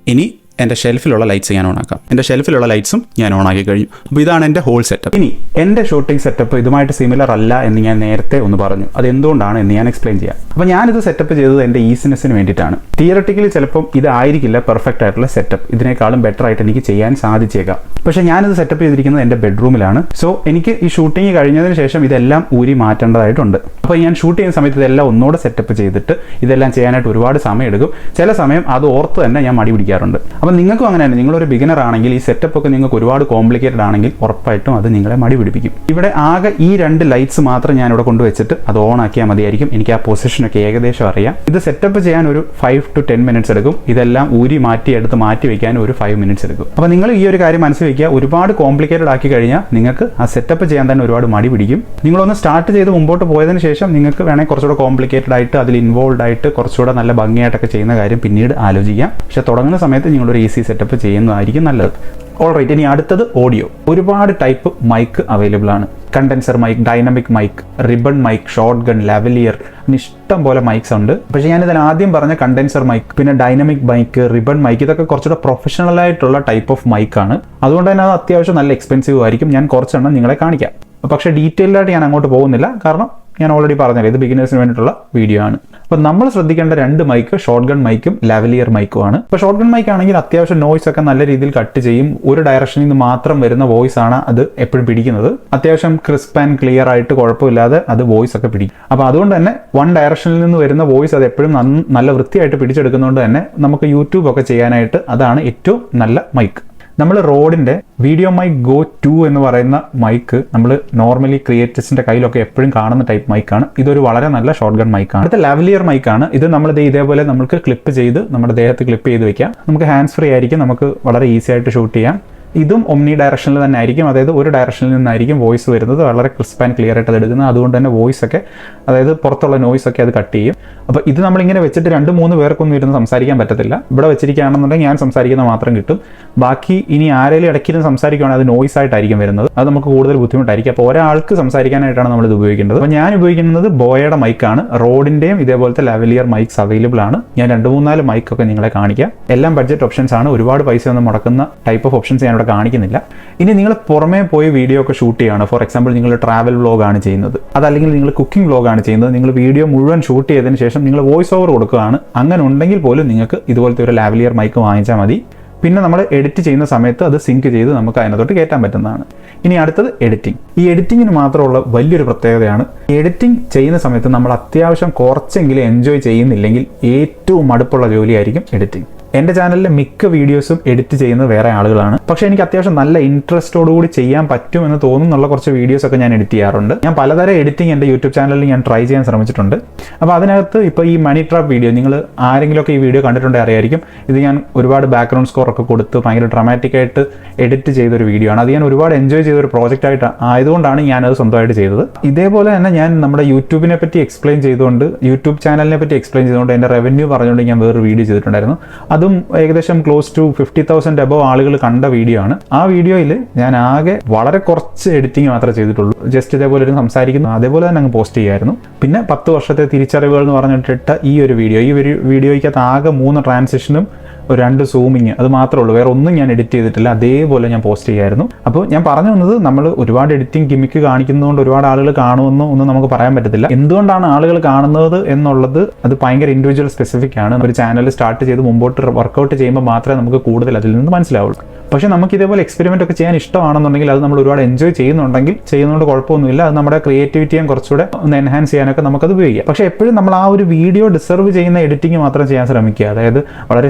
ഇനി എന്റെ ഷെൽഫിലുള്ള ലൈറ്റ്സ് ഞാൻ ഓണാക്കാം എന്റെ ഷെൽഫിലുള്ള ലൈറ്റ്സും ഞാൻ ഓണാക്കി കഴിഞ്ഞു. അപ്പോൾ ഇതാണ് എന്റെ ഹോൾ സെറ്റപ്പ് ഇനി എന്റെ ഷൂട്ടിംഗ് സെറ്റപ്പ് ഇതുമായിട്ട് സിമിലർ അല്ല എന്ന് ഞാൻ നേരത്തെ ഒന്ന് പറഞ്ഞു. അത് എന്തുകൊണ്ടാണ് എന്ന് ഞാൻ എക്സ്പ്ലെയിൻ ചെയ്യാം. അപ്പോൾ ഞാനിത് സെറ്റപ്പ് ചെയ്തത് എന്റെ ഈസിനെസ്സിന് വേണ്ടിയിട്ടാണ്. തിയറട്ടിക്കലി ചിലപ്പം ഇതായിരിക്കില്ല പെർഫെക്റ്റ് ആയിട്ടുള്ള സെറ്റപ്പ് ഇതിനേക്കാളും ബെറ്റർ ആയിട്ട് എനിക്ക് ചെയ്യാൻ സാധിച്ചേക്കാം. പക്ഷേ ഞാനിത് സെറ്റപ്പ് ചെയ്തിരിക്കുന്നത് എന്റെ ബെഡ്റൂമിലാണ് സോ എനിക്ക് ഈ ഷൂട്ടിംഗ് കഴിഞ്ഞതിന് ശേഷം ഇതെല്ലാം ഊരി മാറ്റേണ്ടതായിട്ടുണ്ട്. അപ്പോൾ ഞാൻ ഷൂട്ട് ചെയ്യുന്ന സമയത്ത് ഇതെല്ലാം ഒന്നുകൂടെ സെറ്റപ്പ് ചെയ്തിട്ട് ഇതെല്ലാം ചെയ്യാനായിട്ട് ഒരുപാട് സമയം എടുക്കും ചില സമയം അത് ഓർത്ത് തന്നെ ഞാൻ മടി പിടിക്കാറുണ്ട്. അപ്പോൾ നിങ്ങൾക്കും അങ്ങനെ തന്നെ നിങ്ങളൊരു ബിഗിനർ ആണെങ്കിൽ ഈ സെറ്റപ്പ് ഒക്കെ നിങ്ങൾക്ക് ഒരുപാട് കോംപ്ലിക്കേറ്റഡ് ആണെങ്കിൽ ഉറപ്പായിട്ടും അത് നിങ്ങളെ മടി പിടിപ്പിക്കും. ഇവിടെ ആകെ ഈ രണ്ട് ലൈറ്റ്സ് മാത്രം ഞാൻ ഇവിടെ കൊണ്ടുവച്ചിട്ട് അത് ഓൺ ആക്കിയാൽ മതിയായിരിക്കും. എനിക്ക് ആ പൊസിഷനൊക്കെ ഏകദേശം അറിയാം. ഇത് സെറ്റപ്പ് ചെയ്യാൻ ഒരു ഫൈവ് ടു ടെൻ മിനിറ്റ്സ് എടുക്കും. ഇതെല്ലാം ഊരി മാറ്റി എടുത്ത് മാറ്റി വെക്കാൻ ഒരു ഫൈവ് മിനിറ്റ്സ് എടുക്കും. അപ്പോൾ നിങ്ങൾ ഈ ഒരു കാര്യം മനസ്സിൽ വയ്ക്കുക ഒരുപാട് കോംപ്ലിക്കേറ്റഡ് ആക്കി കഴിഞ്ഞാൽ നിങ്ങൾക്ക് ആ സെറ്റപ്പ് ചെയ്യാൻ തന്നെ ഒരുപാട് മടി പിടിക്കും. നിങ്ങളൊന്ന് സ്റ്റാർട്ട് ചെയ്ത് മുമ്പോട്ട് പോയതിന് ശേഷം നിങ്ങൾക്ക് വേണമെങ്കിൽ കുറച്ചുകൂടെ കോംപ്ലിക്കേറ്റഡ് ആയിട്ട് അതിൽ ഇൻവോൾവ് ആയിട്ട് കുറച്ചുകൂടെ നല്ല ഭംഗിയായിട്ടൊക്കെ ചെയ്യുന്ന കാര്യം പിന്നീട് ആലോചിക്കാം. പക്ഷെ തുടങ്ങുന്ന സമയത്ത് നിങ്ങളൊരു ഈസി സെറ്റപ്പ് ചെയ്യുന്നതായിരിക്കും നല്ലത്. ഓൾ റൈറ്റ് ഇനി അടുത്തത് ഓഡിയോ ഒരുപാട് ടൈപ്പ് മൈക്ക് അവൈലബിൾ ആണ്. Condenser mic dynamic mic ribbon mic shotgun lavalier ഇഷ്ടം പോലെ മൈക്സ് ഉണ്ട്. പക്ഷേ ഞാനിതിൽ ആദ്യം പറഞ്ഞ കണ്ടൻസർ മൈക്ക് പിന്നെ ഡൈനാമിക് മൈക്ക് റിബൺ മൈക്ക് ഇതൊക്കെ കുറച്ചുകൂടെ പ്രൊഫഷണൽ ആയിട്ടുള്ള ടൈപ്പ് ഓഫ് മൈക്കാണ് അതുകൊണ്ട് തന്നെ അത് അത്യാവശ്യം നല്ല എക്സ്പെൻസീവ് ആയിരിക്കും. ഞാൻ കുറച്ചെണ്ണം നിങ്ങളെ കാണിക്കാം. പക്ഷേ ഡീറ്റെയിൽഡായിട്ട് ഞാൻ അങ്ങോട്ട് പോകുന്നില്ല. കാരണം ഞാൻ ഓൾറെഡി പറഞ്ഞില്ല ഇത് ബിഗിനേഴ്സിന് വേണ്ടിയിട്ടുള്ള വീഡിയോ ആണ്. അപ്പോൾ നമ്മൾ ശ്രദ്ധിക്കേണ്ട രണ്ട് മൈക്ക് ഷോർട്ട് ഗൺ മൈക്കും ലാവലിയർ മൈക്കും ആണ്. ഇപ്പോൾ ഷോർട്ട് ഗൺ മൈക്ക് ആണെങ്കിൽ അത്യാവശ്യം നോയ്സ് ഒക്കെ നല്ല രീതിയിൽ കട്ട് ചെയ്യും. ഒരു ഡയറക്ഷനിൽ നിന്ന് മാത്രം വരുന്ന വോയിസ് ആണ് അത് എപ്പോഴും പിടിക്കുന്നത്. അത്യാവശ്യം ക്രിസ്പ് ആൻഡ് ക്ലിയർ ആയിട്ട് കുഴപ്പമില്ലാതെ അത് വോയിസ് ഒക്കെ പിടിക്കും. അപ്പോൾ അതുകൊണ്ട് തന്നെ വൺ ഡയറക്ഷനിൽ നിന്ന് വരുന്ന വോയിസ് അത് എപ്പോഴും നല്ല വൃത്തിയായിട്ട് പിടിച്ചെടുക്കുന്നതുകൊണ്ട് തന്നെ നമുക്ക് യൂട്യൂബ് ഒക്കെ ചെയ്യാനായിട്ട് അതാണ് ഏറ്റവും നല്ല മൈക്ക് നമ്മൾ റോഡിന്റെ വീഡിയോ മൈക്ക് ഗോ ടു എന്ന് പറയുന്ന മൈക്ക് നമ്മൾ നോർമലി ക്രിയേറ്റേഴ്സിന്റെ കയ്യിലൊക്കെ എപ്പോഴും കാണുന്ന ടൈപ്പ് മൈക്കാണ് ഇതൊരു വളരെ നല്ല ഷോർട്ട് ഗൺ മൈക്കാണ് അടുത്ത ലാവലിയർ മൈക്കാണ് ഇത് നമ്മൾ ഇതേപോലെ നമുക്ക് ക്ലിപ്പ് ചെയ്ത് നമ്മുടെ ദേഹത്ത് ക്ലിപ്പ് ചെയ്ത് വെക്കാം. നമുക്ക് ഹാൻഡ്സ് ഫ്രീ ആയിരിക്കും. നമുക്ക് വളരെ ഈസി ആയിട്ട് ഷൂട്ട് ചെയ്യാം. ഇതും ഒമ്നി ഡയറക്ഷനിൽ തന്നെ ആയിരിക്കും. അതായത് ഒരു ഡയറക്ഷനിൽ നിന്നായിരിക്കും വോയിസ് വരുന്നത്. വളരെ ക്രിസ്പ് ആൻഡ് ക്ലിയർ ആയിട്ട് അത് എടുക്കുന്നത്. അതുകൊണ്ട് തന്നെ വോയിസ് ഒക്കെ അതായത് പുറത്തുള്ള നോയിസ് ഒക്കെ അത് കട്ട് ചെയ്യും. അപ്പോൾ ഇത് നമ്മളിങ്ങനെ വെച്ചിട്ട് രണ്ട് മൂന്ന് പേർക്കൊന്നും ഇരുന്ന് സംസാരിക്കാൻ പറ്റത്തില്ല. ഇവിടെ വെച്ചിരിക്കുകയാണെന്നുണ്ടെങ്കിൽ ഞാൻ സംസാരിക്കുന്ന മാത്രം കിട്ടും. ബാക്കി ഇനി ആരെങ്കിലും ഇടയ്ക്കിരുന്ന് സംസാരിക്കുകയാണെങ്കിൽ അത് നോയ്സ് ആയിട്ടായിരിക്കും വരുന്നത്. അത് നമുക്ക് കൂടുതൽ ബുദ്ധിമുട്ടായിരിക്കും. അപ്പോൾ ഒരാൾക്ക് സംസാരിക്കാനായിട്ടാണ് നമ്മൾ ഇത് ഉപയോഗിക്കേണ്ടത്. അപ്പോൾ ഞാൻ ഉപയോഗിക്കുന്നത് ബോയയുടെ മൈക്കാണ് റോഡിന്റെയും ഇതേപോലത്തെ ലെവലിയർ മൈക്സ് അവൈലബിൾ ആണ്. ഞാൻ രണ്ട് മൂന്നാൽ മൈക്കൊക്കെ നിങ്ങളെ കാണിക്കാം. എല്ലാം ബഡ്ജറ്റ് ഓപ്ഷൻസ് ആണ്. ഒരുപാട് പൈസ ഒന്നും മുടക്കുന്ന ടൈപ്പ് ഓഫ് ഓപ്ഷൻസ് ഞാൻ ഞാനിവിടെ കാണിക്കുന്നില്ല. ഇനി നിങ്ങൾ പുറമേ പോയി വീഡിയോ ഒക്കെ ഷൂട്ട് ചെയ്യുകയാണ് ഫോർ എക്സാമ്പിൾ നിങ്ങൾ ട്രാവൽ വ്ലോഗാണ് ചെയ്യുന്നത്. അതല്ലെങ്കിൽ നിങ്ങൾ കുക്കിംഗ് വ്ലോഗാണ് ചെയ്യുന്നത്. നിങ്ങൾ വീഡിയോ മുഴുവൻ ഷൂട്ട് ചെയ്തതിന് ശേഷം നിങ്ങൾ വോയിസ് ഓവർ കൊടുക്കുകയാണ്. അങ്ങനെ ഉണ്ടെങ്കിൽ പോലും നിങ്ങൾക്ക് ഇതുപോലത്തെ ഒരു ലാവലിയർ മൈക്ക് വാങ്ങിച്ചാൽ മതി. പിന്നെ നമ്മൾ എഡിറ്റ് ചെയ്യുന്ന സമയത്ത് അത് സിങ്ക് ചെയ്ത് നമുക്ക് അതിനകത്തോട്ട് കയറ്റാൻ പറ്റുന്നതാണ്. ഇനി അടുത്തത് എഡിറ്റിംഗ് ഈ എഡിറ്റിങ്ങിന് മാത്രമുള്ള വലിയൊരു പ്രത്യേകതയാണ് എഡിറ്റിംഗ് ചെയ്യുന്ന സമയത്ത് നമ്മൾ അത്യാവശ്യം കുറച്ചെങ്കിലും എൻജോയ് ചെയ്യുന്നില്ലെങ്കിൽ ഏറ്റവും മടുപ്പുള്ള ജോലിയായിരിക്കും എഡിറ്റിംഗ് എന്റെ ചാനലിലെ മിക്ക വീഡിയോസും എഡിറ്റ് ചെയ്യുന്നത് വേറെ ആളുകളാണ്. പക്ഷേ എനിക്ക് അത്യാവശ്യം നല്ല ഇൻട്രസ്റ്റോടുകൂടി ചെയ്യാൻ പറ്റും എന്ന് തോന്നുന്നുള്ള കുറച്ച് വീഡിയോസ് ഒക്കെ ഞാൻ എഡിറ്റ് ചെയ്യാറുണ്ട്. ഞാൻ പലതരം എഡിറ്റിംഗ് എന്റെ യൂട്യൂബ് ചാനലിൽ ഞാൻ ട്രൈ ചെയ്യാൻ ശ്രമിച്ചിട്ടുണ്ട്. അപ്പോൾ അതിനകത്ത് ഇപ്പോൾ ഈ മണി ട്രാപ്പ് വീഡിയോ നിങ്ങൾ ആരെങ്കിലുമൊക്കെ ഈ വീഡിയോ കണ്ടിട്ടുണ്ടെങ്കിൽ അറിയായിരിക്കും. ഇത് ഞാൻ ഒരുപാട് ബാക്ക്ഗ്രൗണ്ട് സ്കോർ ഒക്കെ കൊടുത്ത് ഭയങ്കര ഡ്രമാറ്റിക് ആയിട്ട് എഡിറ്റ് ചെയ്തൊരു വീഡിയോ ആണ്. അത് ഞാൻ ഒരുപാട് എൻജോയ് ചെയ്ത ഒരു പ്രോജക്റ്റ് ആയിട്ട് ആയതുകൊണ്ടാണ് ഞാനത് സ്വന്തമായിട്ട് ചെയ്തത്. ഇതേപോലെ തന്നെ ഞാൻ നമ്മുടെ യൂട്യൂബിനെ പറ്റി എക്സ്പ്ലെയിൻ ചെയ്തുകൊണ്ട് യൂട്യൂബ് ചാനലിനെ പറ്റി എക്സ്പ്ലെയിൻ ചെയ്തുകൊണ്ട് എന്റെ റവന്യൂ പറഞ്ഞുകൊണ്ട് ഞാൻ വേറൊരു വീഡിയോ ചെയ്തിട്ടുണ്ടായിരുന്നു. അതും ഏകദേശം close to fifty thousand above ആളുകൾ കണ്ട വീഡിയോ ആണ്. ആ വീഡിയോയിൽ ഞാൻ ആകെ വളരെ കുറച്ച് എഡിറ്റിംഗ് മാത്രമേ ചെയ്തിട്ടുള്ളൂ. ജസ്റ്റ് ഇതേപോലെ ഒരു സംസാരിക്കുന്നു. അതേപോലെ തന്നെ അങ്ങ് പോസ്റ്റ് ചെയ്യായിരുന്നു പിന്നെ പത്ത് വർഷത്തെ തിരിച്ചറിവുകൾ എന്ന് പറഞ്ഞിട്ടിട്ട ഈ ഒരു വീഡിയോ ഈ ഒരു വീഡിയോയ്ക്കകത്ത് ആകെ മൂന്ന് ട്രാൻസിഷനും ഒരു രണ്ട് സൂമിങ് അത് മാത്രമേ ഉള്ളൂ. വേറെ ഒന്നും ഞാൻ എഡിറ്റ് ചെയ്തിട്ടില്ല. അതേപോലെ ഞാൻ പോസ്റ്റ് ചെയ്യായിരുന്നു. അപ്പോൾ ഞാൻ പറഞ്ഞു വന്നത് നമ്മൾ ഒരുപാട് എഡിറ്റിംഗ് ഗിമിക്ക് കാണിക്കുന്നതുകൊണ്ട് ഒരുപാട് ആളുകൾ കാണുമെന്നോ ഒന്നും നമുക്ക് പറയാൻ പറ്റത്തില്ല. എന്തുകൊണ്ടാണ് ആളുകൾ കാണുന്നത് എന്നുള്ളത് അത് ഭയങ്കര ഇൻഡിവിജ്വൽ സ്പെസിഫിക് ആണ്. ഒരു ചാനൽ സ്റ്റാർട്ട് ചെയ്ത് മുമ്പോട്ട് വർക്കൗട്ട് ചെയ്യുമ്പോൾ മാത്രമേ നമുക്ക് കൂടുതൽ അതിൽ നിന്ന് മനസ്സിലാവുള്ളൂ. പക്ഷേ നമുക്ക് ഇതേപോലെ എക്സ്പെരിമെന്റ് ഒക്കെ ചെയ്യാൻ ഇഷ്ടമാണെന്നുണ്ടെങ്കിൽ അത് നമ്മൾ ഒരുപാട് എൻജോയ് ചെയ്യുന്നുണ്ടെങ്കിൽ ചെയ്യുന്നതുകൊണ്ട് കുഴപ്പമൊന്നുമില്ല. അത് നമ്മുടെ ക്രിയേറ്റിവിറ്റിയും കുറച്ചുകൂടെ ഒന്ന് എൻഹാൻസ് ചെയ്യാനൊക്കെ നമുക്കത് ഉപയോഗിക്കാം. പക്ഷേ എപ്പോഴും നമ്മൾ ആ ഒരു വീഡിയോ ഡിസർവ് ചെയ്യുന്ന എഡിറ്റിംഗ് മാത്രം ചെയ്യാൻ ശ്രമിക്കുക. അതായത് വളരെ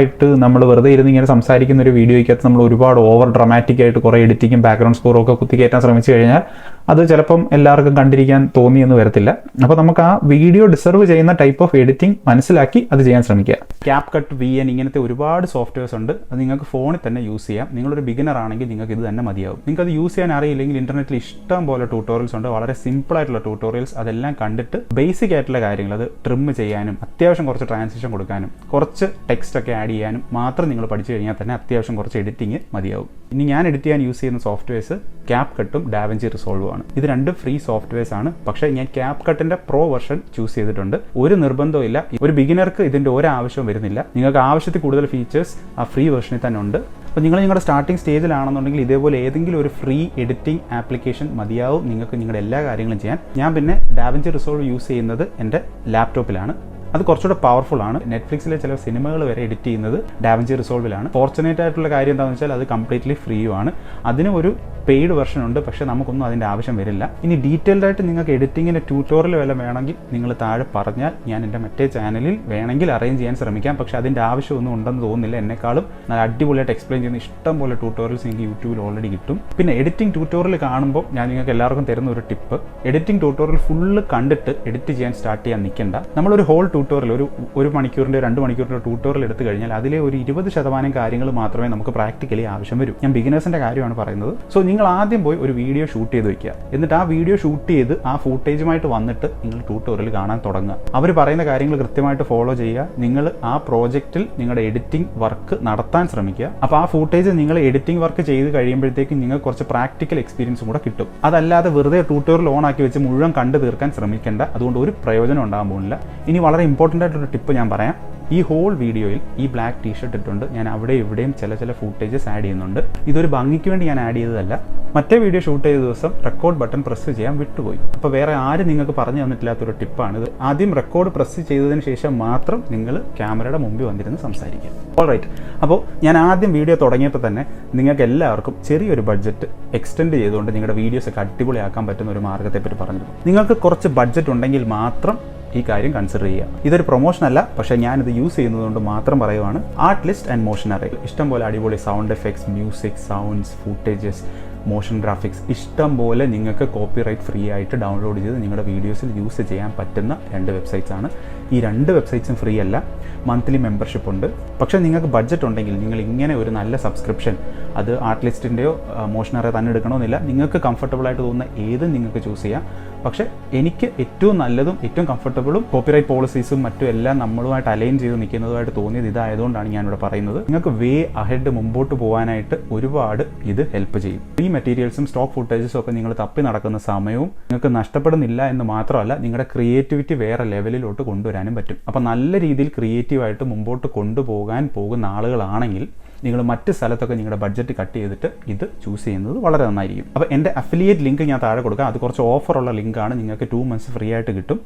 സിമ്പിളായിട്ട് നമ്മൾ വെറുതെ ഇരുന്ന് ഇങ്ങനെ സംസാരിക്കുന്ന ഒരു വീഡിയോയ്ക്കകത്ത് നമ്മൾ ഒരുപാട് ഓവർ ഡ്രമാറ്റിക് ആയിട്ട് കുറേ എഡിറ്റിങ്ങും ബാക്ക്ഗ്രൗണ്ട് സ്കോറും ഒക്കെ കുത്തിക്കയറ്റാൻ ശ്രമിച്ചു കഴിഞ്ഞാൽ അത് ചിലപ്പം എല്ലാവർക്കും കണ്ടിരിക്കാൻ തോന്നിയെന്ന് വരത്തില്ല. അപ്പോൾ നമുക്ക് ആ വീഡിയോ ഡിസർവ് ചെയ്യുന്ന ടൈപ്പ് ഓഫ് എഡിറ്റിംഗ് മനസ്സിലാക്കി അത് ചെയ്യാൻ ശ്രമിക്കുക. ക്യാപ് കട്ട് വി എൻ ഇങ്ങനത്തെ ഒരുപാട് സോഫ്റ്റ്വെയർസ് ഉണ്ട്. അത് നിങ്ങൾക്ക് ഫോണിൽ തന്നെ യൂസ് ചെയ്യാം. നിങ്ങളൊരു ബിഗിനർ ആണെങ്കിൽ നിങ്ങൾക്ക് ഇത് തന്നെ മതിയാവും. നിങ്ങൾക്ക് അത് യൂസ് ചെയ്യാൻ അറിയില്ലെങ്കിൽ ഇന്റർനെറ്റിൽ ഇഷ്ടം പോലെ ട്യൂട്ടോറിയൽസ് ഉണ്ട്. വളരെ സിമ്പിൾ ആയിട്ടുള്ള ട്യൂട്ടോറിയൽസ് അതെല്ലാം കണ്ടിട്ട് ബേസിക് ആയിട്ടുള്ള കാര്യങ്ങൾ അത് ട്രിം ചെയ്യാനും അത്യാവശ്യം കുറച്ച് ട്രാൻസിഷൻ കൊടുക്കാനും കുറച്ച് ടെക്സ്റ്റ് ഒക്കെ ആഡ് ചെയ്യാനും മാത്രം നിങ്ങൾ പഠിച്ചു കഴിഞ്ഞാൽ തന്നെ അത്യാവശ്യം കുറച്ച് എഡിറ്റിംഗ് മതിയാവും. ഇനി ഞാൻ എഡിറ്റ് ചെയ്യാൻ യൂസ് ചെയ്യുന്ന സോഫ്റ്റ്വെയർസ് ക്യാപ് കട്ടും ഡാവഞ്ചി റിസോൾവും ആണ്. ഇത് രണ്ടും ഫ്രീ സോഫ്റ്റ്വെയർസ് ആണ്. പക്ഷേ ഞാൻ ക്യാപ് കട്ടിന്റെ പ്രോ വെർഷൻ ചൂസ് ചെയ്തിട്ടുണ്ട്. ഒരു നിർബന്ധവും ഇല്ല. ഒരു ബിഗിനർക്ക് ഇതിന്റെ ഒരു ആവശ്യവും വരുന്നില്ല. നിങ്ങൾക്ക് ആവശ്യത്തിൽ കൂടുതൽ ഫീച്ചേഴ്സ് ആ ഫ്രീ വെർഷനിൽ തന്നെ ഉണ്ട്. അപ്പോൾ നിങ്ങൾ നിങ്ങളുടെ സ്റ്റാർട്ടിംഗ് സ്റ്റേജിലാണെന്നുണ്ടെങ്കിൽ ഇതേപോലെ ഏതെങ്കിലും ഒരു ഫ്രീ എഡിറ്റിംഗ് ആപ്ലിക്കേഷൻ മതിയാവും. നിങ്ങൾക്ക് നിങ്ങളുടെ എല്ലാ കാര്യങ്ങളും ചെയ്യാൻ. ഞാൻ പിന്നെ ഡാവഞ്ചി റിസോൾവ് യൂസ് ചെയ്യുന്നത് എന്റെ ലാപ്ടോപ്പിലാണ് അത് കുറച്ചുകൂടെ പവർഫുൾ ആണ്. നെറ്റ്ഫ്ലിക്സിലെ ചില സിനിമകൾ വരെ എഡിറ്റ് ചെയ്യുന്നത് ഡാവഞ്ചി റിസോൾവിലാണ് ഫോർച്ചുനേറ്റ് ആയിട്ടുള്ള കാര്യം എന്താണെന്ന് വെച്ചാൽ അത് കംപ്ലീറ്റ്ലി ഫ്രീയുമാണ് അതിന് ഒരു പെയ്ഡ് വെർഷൻ ഉണ്ട് പക്ഷെ നമുക്കൊന്നും അതിന്റെ ആവശ്യം വരില്ല. ഇനി ഡീറ്റെയിൽഡ് ആയിട്ട് നിങ്ങൾക്ക് എഡിറ്റിങ്ങിന്റെ ട്യൂട്ടോറിയൽ വല്ല വേണമെങ്കിൽ നിങ്ങൾ താഴെ പറഞ്ഞാൽ ഞാൻ എന്റെ മറ്റേ ചാനലിൽ വേണമെങ്കിൽ അറേഞ്ച് ചെയ്യാൻ ശ്രമിക്കാം. പക്ഷേ അതിന്റെ ആവശ്യമൊന്നും ഉണ്ടെന്ന് തോന്നുന്നില്ല. എന്നെക്കാളും നല്ല അടിപൊളിയായിട്ട് എക്സ്പ്ലെയിൻ ചെയ്യുന്ന ഇഷ്ടം പോലെ ട്യൂട്ടോറിയൽസ് നിങ്ങൾക്ക് യൂട്യൂബിൽ ഓൾറെഡി കിട്ടും. പിന്നെ എഡിറ്റിംഗ് ട്യൂട്ടോറിയൽ കാണുമ്പോൾ ഞാൻ നിങ്ങൾക്ക് എല്ലാവർക്കും തരുന്ന ഒരു ടിപ്പ് എഡിറ്റിംഗ് ട്യൂട്ടോറിയൽ ഫുള്ള് കണ്ടിട്ട് എഡിറ്റ് ചെയ്യാൻ സ്റ്റാർട്ട് ചെയ്യാൻ നിൽക്കേണ്ട. നമ്മളൊരു ഹോൾ ട്യൂട്ടോറിയൽ ഒരു ഒരു മണിക്കൂറിന്റെ രണ്ട് മണിക്കൂറിന്റെ ട്യൂട്ടോറിയൽ എടുത്തു കഴിഞ്ഞാൽ അതിലെ ഒരു ഇരുപത് ശതമാനം കാര്യങ്ങൾ മാത്രമേ നമുക്ക് പ്രാക്ടിക്കലി ആവശ്യം വരൂ. ഞാൻ ബിഗിനേഴ്സിന്റെ കാര്യമാണ് പറയുന്നത്. സോ നിങ്ങൾ ആദ്യം പോയി ഒരു വീഡിയോ ഷൂട്ട് ചെയ്ത് വെക്കുക. എന്നിട്ട് ആ വീഡിയോ ഷൂട്ട് ചെയ്ത് ആ ഫൂട്ടേജുമായിട്ട് വന്നിട്ട് നിങ്ങൾ ട്യൂട്ടോറിയൽ കാണാൻ തുടങ്ങുക. അവർ പറയുന്ന കാര്യങ്ങൾ കൃത്യമായിട്ട് ഫോളോ ചെയ്യുക. നിങ്ങൾ ആ പ്രോജക്റ്റിൽ നിങ്ങളുടെ എഡിറ്റിംഗ് വർക്ക് നടത്താൻ ശ്രമിക്കുക. അപ്പോൾ ആ ഫൂട്ടേജ് നിങ്ങൾ എഡിറ്റിംഗ് വർക്ക് ചെയ്ത് കഴിയുമ്പോഴത്തേക്കും നിങ്ങൾക്ക് കുറച്ച് പ്രാക്ടിക്കൽ എക്സ്പീരിയൻസും കൂടെ കിട്ടും. അതല്ലാതെ വെറുതെ ട്യൂട്ടോറിയൽ ഓൺ ആക്കി വെച്ച് മുഴുവൻ കണ്ടു തീർക്കാൻ ശ്രമിക്കേണ്ട. അതുകൊണ്ട് ഒരു പ്രയോജനം ഉണ്ടാകാൻ പോകുന്നില്ല. ഇനി വളരെ ഇമ്പോർട്ടന്റ് ആയിട്ടൊരു ടിപ്പ് ഞാൻ പറയാം. ഈ ഹോൾ വീഡിയോയിൽ ഈ ബ്ലാക്ക് ടീഷർട്ട് ഇട്ടുണ്ട് ഞാൻ അവിടെ ഇവിടെയും ചില ചില ഫുട്ടേജസ് ആഡ് ചെയ്യുന്നുണ്ട്. ഇതൊരു ഭംഗിക്ക് വേണ്ടി ഞാൻ ആഡ് ചെയ്തതല്ല. മറ്റേ വീഡിയോ ഷൂട്ട് ചെയ്ത ദിവസം റെക്കോർഡ് ബട്ടൺ പ്രസ് ചെയ്യാൻ വിട്ടുപോയി. അപ്പോൾ വേറെ ആരും നിങ്ങൾക്ക് പറഞ്ഞു തന്നിട്ടില്ലാത്തൊരു ടിപ്പാണ് ഇത്. ആദ്യം റെക്കോർഡ് പ്രസ് ചെയ്തതിന് ശേഷം മാത്രം നിങ്ങൾ ക്യാമറയുടെ മുമ്പിൽ വന്നിരുന്ന് സംസാരിക്കുക. ഓൾ റൈറ്റ് അപ്പോൾ ഞാൻ ആദ്യം വീഡിയോ തുടങ്ങിയപ്പോൾ തന്നെ നിങ്ങൾക്ക് എല്ലാവർക്കും ചെറിയൊരു ബഡ്ജറ്റ് എക്സ്റ്റെൻഡ് ചെയ്തുകൊണ്ട് നിങ്ങളുടെ വീഡിയോസ് ഒക്കെ അടിപൊളിയാക്കാൻ പറ്റുന്ന ഒരു മാർഗത്തെപ്പറ്റി പറഞ്ഞിരുന്നു. നിങ്ങൾക്ക് കുറച്ച് ബഡ്ജറ്റ് ഉണ്ടെങ്കിൽ മാത്രം ഈ കാര്യം കൺസിഡർ ചെയ്യുക. ഇതൊരു പ്രൊമോഷൻ അല്ല പക്ഷേ ഞാനിത് യൂസ് ചെയ്യുന്നതുകൊണ്ട് മാത്രം പറയുവാണ്. Art list and motion array ഇഷ്ടം പോലെ അടിപൊളി sound effects music sounds footages motion graphics ഇഷ്ടം പോലെ നിങ്ങൾക്ക് കോപ്പിറൈറ്റ് ഫ്രീ ആയിട്ട് ഡൗൺലോഡ് ചെയ്ത് നിങ്ങളുടെ വീഡിയോസിൽ യൂസ് ചെയ്യാൻ പറ്റുന്ന രണ്ട് വെബ്സൈറ്റ്സ് ആണ്. ഈ രണ്ട് വെബ്സൈറ്റ്സും ഫ്രീ അല്ല. മന്ത്ലി മെമ്പർഷിപ്പ് ഉണ്ട്. പക്ഷേ നിങ്ങൾക്ക് ബഡ്ജറ്റ് ഉണ്ടെങ്കിൽ നിങ്ങൾ ഇങ്ങനെ ഒരു നല്ല സബ്സ്ക്രിപ്ഷൻ അത് ആർട്ട് ലിസ്റ്റിന്റെയോ മോഷനറെ തന്നെ എടുക്കണമെന്നില്ല. നിങ്ങൾക്ക് കംഫർട്ടബിൾ ആയിട്ട് തോന്നുന്ന ഏതും നിങ്ങൾക്ക് ചൂസ് ചെയ്യാം. പക്ഷേ എനിക്ക് ഏറ്റവും നല്ലതും ഏറ്റവും കംഫർട്ടബിളും കോപ്പിറൈറ്റ് പോളിസീസും മറ്റും എല്ലാം നമ്മളുമായിട്ട് അലൈൻ ചെയ്ത് നിൽക്കുന്നതുമായിട്ട് തോന്നിയത് ഇതായതുകൊണ്ടാണ് ഞാനിവിടെ പറയുന്നത്. നിങ്ങൾക്ക് വേ അഹെഡ് മുമ്പോട്ട് പോകാനായിട്ട് ഒരുപാട് ഇത് ഹെൽപ്പ് ചെയ്യും. ഈ മെറ്റീരിയൽസും സ്റ്റോക്ക് ഫുട്ടേജസും ഒക്കെ നിങ്ങൾ തപ്പി നടക്കുന്ന സമയവും നിങ്ങൾക്ക് നഷ്ടപ്പെടുന്നില്ല എന്ന് മാത്രമല്ല നിങ്ങളുടെ ക്രിയേറ്റിവിറ്റി വേറെ ലെവലിലോട്ട് കൊണ്ടുവരാനും പറ്റും. അപ്പോൾ നല്ല രീതിയിൽ ക്രിയേറ്റീവായിട്ട് മുമ്പോട്ട് കൊണ്ടുപോകാൻ പോകുന്ന ആളുകളാണെങ്കിൽ നിങ്ങൾ മറ്റ് സ്ഥലത്തൊക്കെ നിങ്ങളുടെ ബഡ്ജറ്റ് കട്ട് ചെയ്തിട്ട് ഇത് ചൂസ് ചെയ്യുന്നത് വളരെ നന്നായിരിക്കും. അപ്പോൾ എന്റെ അഫിലിയേറ്റ് ലിങ്ക് ഞാൻ താഴെ കൊടുക്കാം. അത് കുറച്ച് ഓഫറുള്ള ലിങ്കാണ് നിങ്ങൾക്ക് ടു മന്ത്സ് ഫ്രീ ആയിട്ട് കിട്ടും.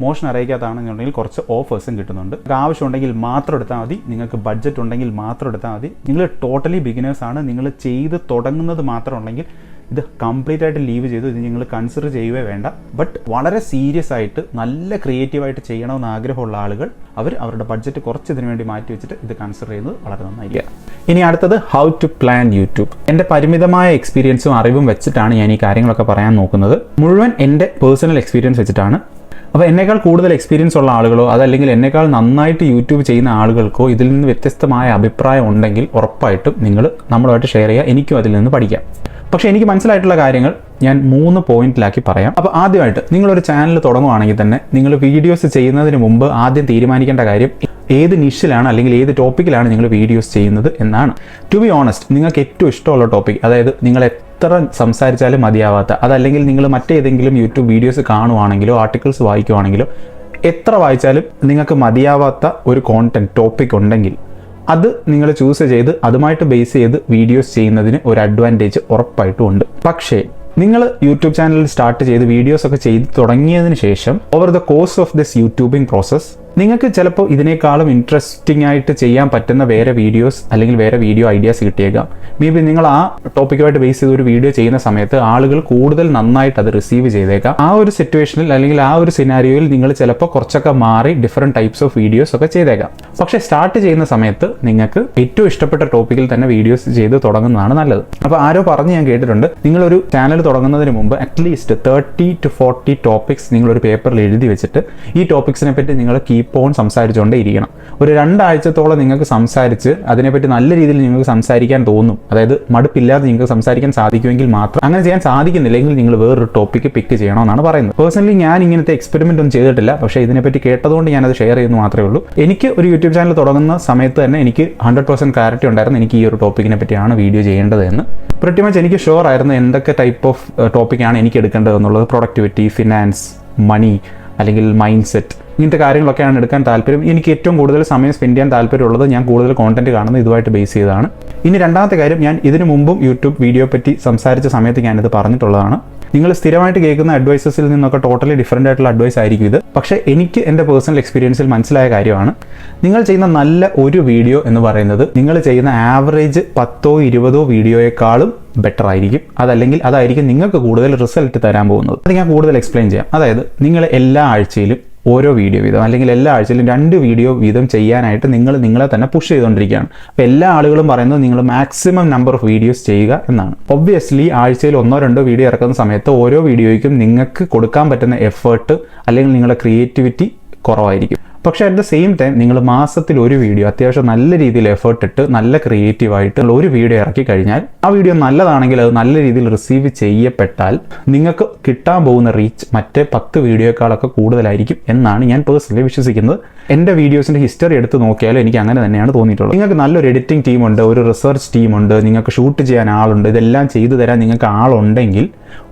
മോഷൻ അറിയിക്കാത്തതാണെന്നുണ്ടെങ്കിൽ കുറച്ച് ഓഫേഴ്സും കിട്ടുന്നുണ്ട്. നിങ്ങൾക്ക് ആവശ്യമുണ്ടെങ്കിൽ മാത്രം എടുത്താൽ മതി. നിങ്ങൾക്ക് ബഡ്ജറ്റ് ഉണ്ടെങ്കിൽ മാത്രം എടുത്താൽ മതി. നിങ്ങൾ ടോട്ടലി ബിഗിനേഴ്സ് ആണ്. നിങ്ങൾ ചെയ്ത് തുടങ്ങുന്നത് മാത്രം ഉണ്ടെങ്കിൽ ഇത് കംപ്ലീറ്റ് ആയിട്ട് ലീവ് ചെയ്തു. ഇത് നിങ്ങൾ കൺസിഡർ ചെയ്യുവേ വേണ്ട. ബട്ട് വളരെ സീരിയസ് ആയിട്ട് നല്ല ക്രിയേറ്റീവായിട്ട് ചെയ്യണമെന്ന് ആഗ്രഹമുള്ള ആളുകൾ അവർ അവരുടെ ബഡ്ജറ്റ് കുറച്ച് ഇതിനു വേണ്ടി മാറ്റി വെച്ചിട്ട് ഇത് കൺസിഡർ ചെയ്യുന്നത് വളരെ നന്നായില്ല ഇനി അടുത്തത് ഹൗ ടു പ്ലാൻ യൂട്യൂബ് എന്റെ പരിമിതമായ എക്സ്പീരിയൻസും അറിവും വെച്ചിട്ടാണ് ഞാൻ ഈ കാര്യങ്ങളൊക്കെ പറയാൻ നോക്കുന്നത്. മുഴുവൻ എന്റെ പേഴ്സണൽ എക്സ്പീരിയൻസ് വെച്ചിട്ടാണ്. അപ്പോൾ എന്നേക്കാൾ കൂടുതൽ എക്സ്പീരിയൻസ് ഉള്ള ആളുകളോ അതല്ലെങ്കിൽ എന്നേക്കാൾ നന്നായിട്ട് യൂട്യൂബ് ചെയ്യുന്ന ആളുകൾക്കോ ഇതിൽ നിന്ന് വ്യത്യസ്തമായ അഭിപ്രായം ഉണ്ടെങ്കിൽ ഉറപ്പായിട്ടും നിങ്ങൾ നമ്മളുമായിട്ട് ഷെയർ ചെയ്യുക. എനിക്കും അതിൽ നിന്ന് പഠിക്കാം. പക്ഷേ എനിക്ക് മനസ്സിലായിട്ടുള്ള കാര്യങ്ങൾ ഞാൻ മൂന്ന് പോയിന്റിലാക്കി പറയാം. അപ്പോൾ ആദ്യമായിട്ട് നിങ്ങളൊരു ചാനൽ തുടങ്ങുവാണെങ്കിൽ തന്നെ നിങ്ങൾ വീഡിയോസ് ചെയ്യുന്നതിന് മുമ്പ് ആദ്യം തീരുമാനിക്കേണ്ട കാര്യം ഏത് നിഷിലാണ് അല്ലെങ്കിൽ ഏത് ടോപ്പിക്കിലാണ് നിങ്ങൾ വീഡിയോസ് ചെയ്യുന്നത് എന്നാണ്. ടു ബി ഓണസ്റ്റ് നിങ്ങൾക്ക് ഏറ്റവും ഇഷ്ടമുള്ള ടോപ്പിക് അതായത് നിങ്ങൾ എത്ര സംസാരിച്ചാലും മതിയാവാത്ത അതല്ലെങ്കിൽ നിങ്ങൾ മറ്റേതെങ്കിലും യൂട്യൂബ് വീഡിയോസ് കാണുവാണെങ്കിലോ ആർട്ടിക്കിൾസ് വായിക്കുവാണെങ്കിലോ എത്ര വായിച്ചാലും നിങ്ങൾക്ക് മതിയാവാത്ത ഒരു കോണ്ടന്റ് ടോപ്പിക് ഉണ്ടെങ്കിൽ അത് നിങ്ങൾ ചൂസ് ചെയ്ത് അതുമായിട്ട് ബേസ് ചെയ്ത് വീഡിയോസ് ചെയ്യുന്നതിന് ഒരു അഡ്വാന്റേജ് ഉറപ്പായിട്ടും ഉണ്ട് പക്ഷേ നിങ്ങൾ യൂട്യൂബ് ചാനൽ സ്റ്റാർട്ട് ചെയ്ത് വീഡിയോസ് ഒക്കെ ചെയ്ത് തുടങ്ങിയതിന് ശേഷം over the course of this YouTubing process നിങ്ങൾക്ക് ചിലപ്പോൾ ഇതിനേക്കാളും ഇൻട്രസ്റ്റിംഗ് ആയിട്ട് ചെയ്യാൻ പറ്റുന്ന വേറെ വീഡിയോസ് അല്ലെങ്കിൽ വേറെ വീഡിയോ ഐഡിയാസ് കിട്ടിയേക്കാം. മേ ബി നിങ്ങൾ ആ ടോപ്പിക്കുമായിട്ട് ബേസ് ചെയ്ത് ഒരു വീഡിയോ ചെയ്യുന്ന സമയത്ത് ആളുകൾ കൂടുതൽ നന്നായിട്ട് അത് റിസീവ് ചെയ്തേക്കാം. ആ ഒരു സിറ്റുവേഷനിൽ അല്ലെങ്കിൽ ആ ഒരു സിനാരിയോയിൽ നിങ്ങൾ ചിലപ്പോൾ കുറച്ചൊക്കെ മാറി ഡിഫറെന്റ് ടൈപ്സ് ഓഫ് വീഡിയോസ് ഒക്കെ ചെയ്തേക്കാം. പക്ഷേ സ്റ്റാർട്ട് ചെയ്യുന്ന സമയത്ത് നിങ്ങൾക്ക് ഏറ്റവും ഇഷ്ടപ്പെട്ട ടോപ്പിക്കിൽ തന്നെ വീഡിയോസ് ചെയ്ത് തുടങ്ങുന്നതാണ് നല്ലത്. അപ്പോൾ ആരോ പറഞ്ഞ് ഞാൻ കേട്ടിട്ടുണ്ട്. നിങ്ങളൊരു ചാനൽ തുടങ്ങുന്നതിന് മുമ്പ് at least thirty to forty topics നിങ്ങളൊരു പേപ്പറിൽ എഴുതി വെച്ചിട്ട് ഈ ടോപ്പിക്സിനെ പറ്റി നിങ്ങൾ കീപ്പ് ഓൺ സംസാരിച്ചുകൊണ്ടേ ഇരിക്കണം ഒരു രണ്ടാഴ്ചത്തോളം നിങ്ങൾക്ക് സംസാരിച്ച് അതിനെപ്പറ്റി നല്ല രീതിയിൽ നിങ്ങൾക്ക് സംസാരിക്കാൻ തോന്നും. അതായത് മടുപ്പില്ലാതെ നിങ്ങൾക്ക് സംസാരിക്കാൻ സാധിക്കുമെങ്കിൽ മാത്രം അങ്ങനെ ചെയ്യാൻ സാധിക്കുന്നില്ലെങ്കിൽ നിങ്ങൾ വേറൊരു ടോപ്പിക്ക് പിക്ക് ചെയ്യണമെന്നാണ് പറയുന്നത്. പേഴ്സണലി ഞാൻ ഇങ്ങനത്തെ എക്സ്പെരിമെന്റ് ഒന്നും ചെയ്തിട്ടില്ല. പക്ഷേ ഇതിനെപ്പറ്റി കേട്ടതുകൊണ്ട് ഞാനത് ഷെയർ ചെയ്യുന്നു മാത്രമേ ഉള്ളൂ. എനിക്ക് ഒരു യൂട്യൂബ് ചാനൽ തുടങ്ങുന്ന സമയത്ത് തന്നെ എനിക്ക് ഹൺഡ്രഡ് പെർസെന്റ് ക്ലാരിറ്റി ഉണ്ടായിരുന്നു എനിക്ക് ഈ ഒരു ടോപ്പിക്കിനെ പറ്റിയാണ് വീഡിയോ ചെയ്യേണ്ടതെന്ന്. എന്ന് മച്ച് എനിക്ക് ഷുവർ ആയിരുന്നു എന്തൊക്കെ ടൈപ്പ് ഓഫ് ടോപ്പിക്കാണ് എനിക്ക് എടുക്കേണ്ടത് എന്നുള്ളത് പ്രൊഡക്ടിവിറ്റി ഫിനാൻസ് മണി അല്ലെങ്കിൽ മൈൻഡ് സെറ്റ് ഇങ്ങനത്തെ കാര്യങ്ങളൊക്കെയാണ് എടുക്കാൻ താല്പര്യം. എനിക്ക് ഏറ്റവും കൂടുതൽ സമയം സ്പെൻഡ് ചെയ്യാൻ താല്പര്യമുള്ളത് ഞാൻ കൂടുതൽ കോണ്ടന്റ് കാണുന്നത് ഇതുമായിട്ട് ബേസ് ചെയ്തതാണ്. ഇനി രണ്ടാമത്തെ കാര്യം ഞാൻ ഇതിനു മുമ്പും യൂട്യൂബ് വീഡിയോ പറ്റി സംസാരിച്ച സമയത്ത് ഞാനിത് പറഞ്ഞിട്ടുള്ളതാണ്. നിങ്ങൾ സ്ഥിരമായിട്ട് കേൾക്കുന്ന അഡ്വൈസസിൽ നിന്നൊക്കെ ടോട്ടലി ഡിഫറെന്റ് ആയിട്ടുള്ള അഡ്വൈസ് ആയിരിക്കും ഇത്. പക്ഷേ എനിക്ക് എന്റെ പേഴ്സണൽ എക്സ്പീരിയൻസിൽ മനസ്സിലായ കാര്യമാണ്. നിങ്ങൾ ചെയ്യുന്ന നല്ല ഒരു വീഡിയോ എന്ന് പറയുന്നത് നിങ്ങൾ ചെയ്യുന്ന ആവറേജ് പത്തോ ഇരുപതോ വീഡിയോയെക്കാളും ബെറ്റർ ആയിരിക്കും. അതല്ലെങ്കിൽ അതായിരിക്കും നിങ്ങൾക്ക് കൂടുതൽ റിസൾട്ട് തരാൻ പോകുന്നത്. അത് ഞാൻ കൂടുതൽ എക്സ്പ്ലെയിൻ ചെയ്യാം. അതായത് നിങ്ങൾ എല്ലാ ആഴ്ചയിലും ഓരോ വീഡിയോ വീതം അല്ലെങ്കിൽ എല്ലാ ആഴ്ചയിലും രണ്ട് വീഡിയോ വീതം ചെയ്യാനായിട്ട് നിങ്ങൾ നിങ്ങളെ തന്നെ പുഷ് ചെയ്തുകൊണ്ടിരിക്കുകയാണ്. അപ്പോൾ എല്ലാ ആളുകളും പറയുന്നത് നിങ്ങൾ മാക്സിമം നമ്പർ ഓഫ് വീഡിയോസ് ചെയ്യുക എന്നാണ്. ഒബ്വിയസ്ലി ആഴ്ചയിൽ ഒന്നോ രണ്ടോ വീഡിയോ ഇറക്കുന്ന സമയത്ത് ഓരോ വീഡിയോയ്ക്കും നിങ്ങൾക്ക് കൊടുക്കാൻ പറ്റുന്ന എഫേർട്ട് അല്ലെങ്കിൽ നിങ്ങളുടെ ക്രിയേറ്റിവിറ്റി കുറവായിരിക്കും. പക്ഷേ അറ്റ് ദ സെയിം ടൈം നിങ്ങൾ മാസത്തിൽ ഒരു വീഡിയോ അത്യാവശ്യം നല്ല രീതിയിൽ എഫേർട്ട് ഇട്ട് നല്ല ക്രിയേറ്റീവ് ആയിട്ട് ഒരു വീഡിയോ ഇറക്കി കഴിഞ്ഞാൽ ആ വീഡിയോ നല്ലതാണെങ്കിൽ അത് നല്ല രീതിയിൽ റിസീവ് ചെയ്യപ്പെട്ടാൽ നിങ്ങൾക്ക് കിട്ടാൻ പോകുന്ന റീച്ച് മറ്റേ പത്ത് വീഡിയോക്കാളൊക്കെ കൂടുതലായിരിക്കും എന്നാണ് ഞാൻ പേഴ്സണലി വിശ്വസിക്കുന്നത്. എന്റെ വീഡിയോസിന്റെ ഹിസ്റ്ററി എടുത്ത് നോക്കിയാലും എനിക്ക് അങ്ങനെ തന്നെയാണ് തോന്നിയിട്ടുള്ളത്. നിങ്ങൾക്ക് നല്ലൊരു എഡിറ്റിംഗ് ടീമുണ്ട് ഒരു റിസർച്ച് ടീമുണ്ട് നിങ്ങൾക്ക് ഷൂട്ട് ചെയ്യാൻ ആളുണ്ട് ഇതെല്ലാം ചെയ്തു തരാൻ നിങ്ങൾക്ക് ആളുണ്ടെങ്കിൽ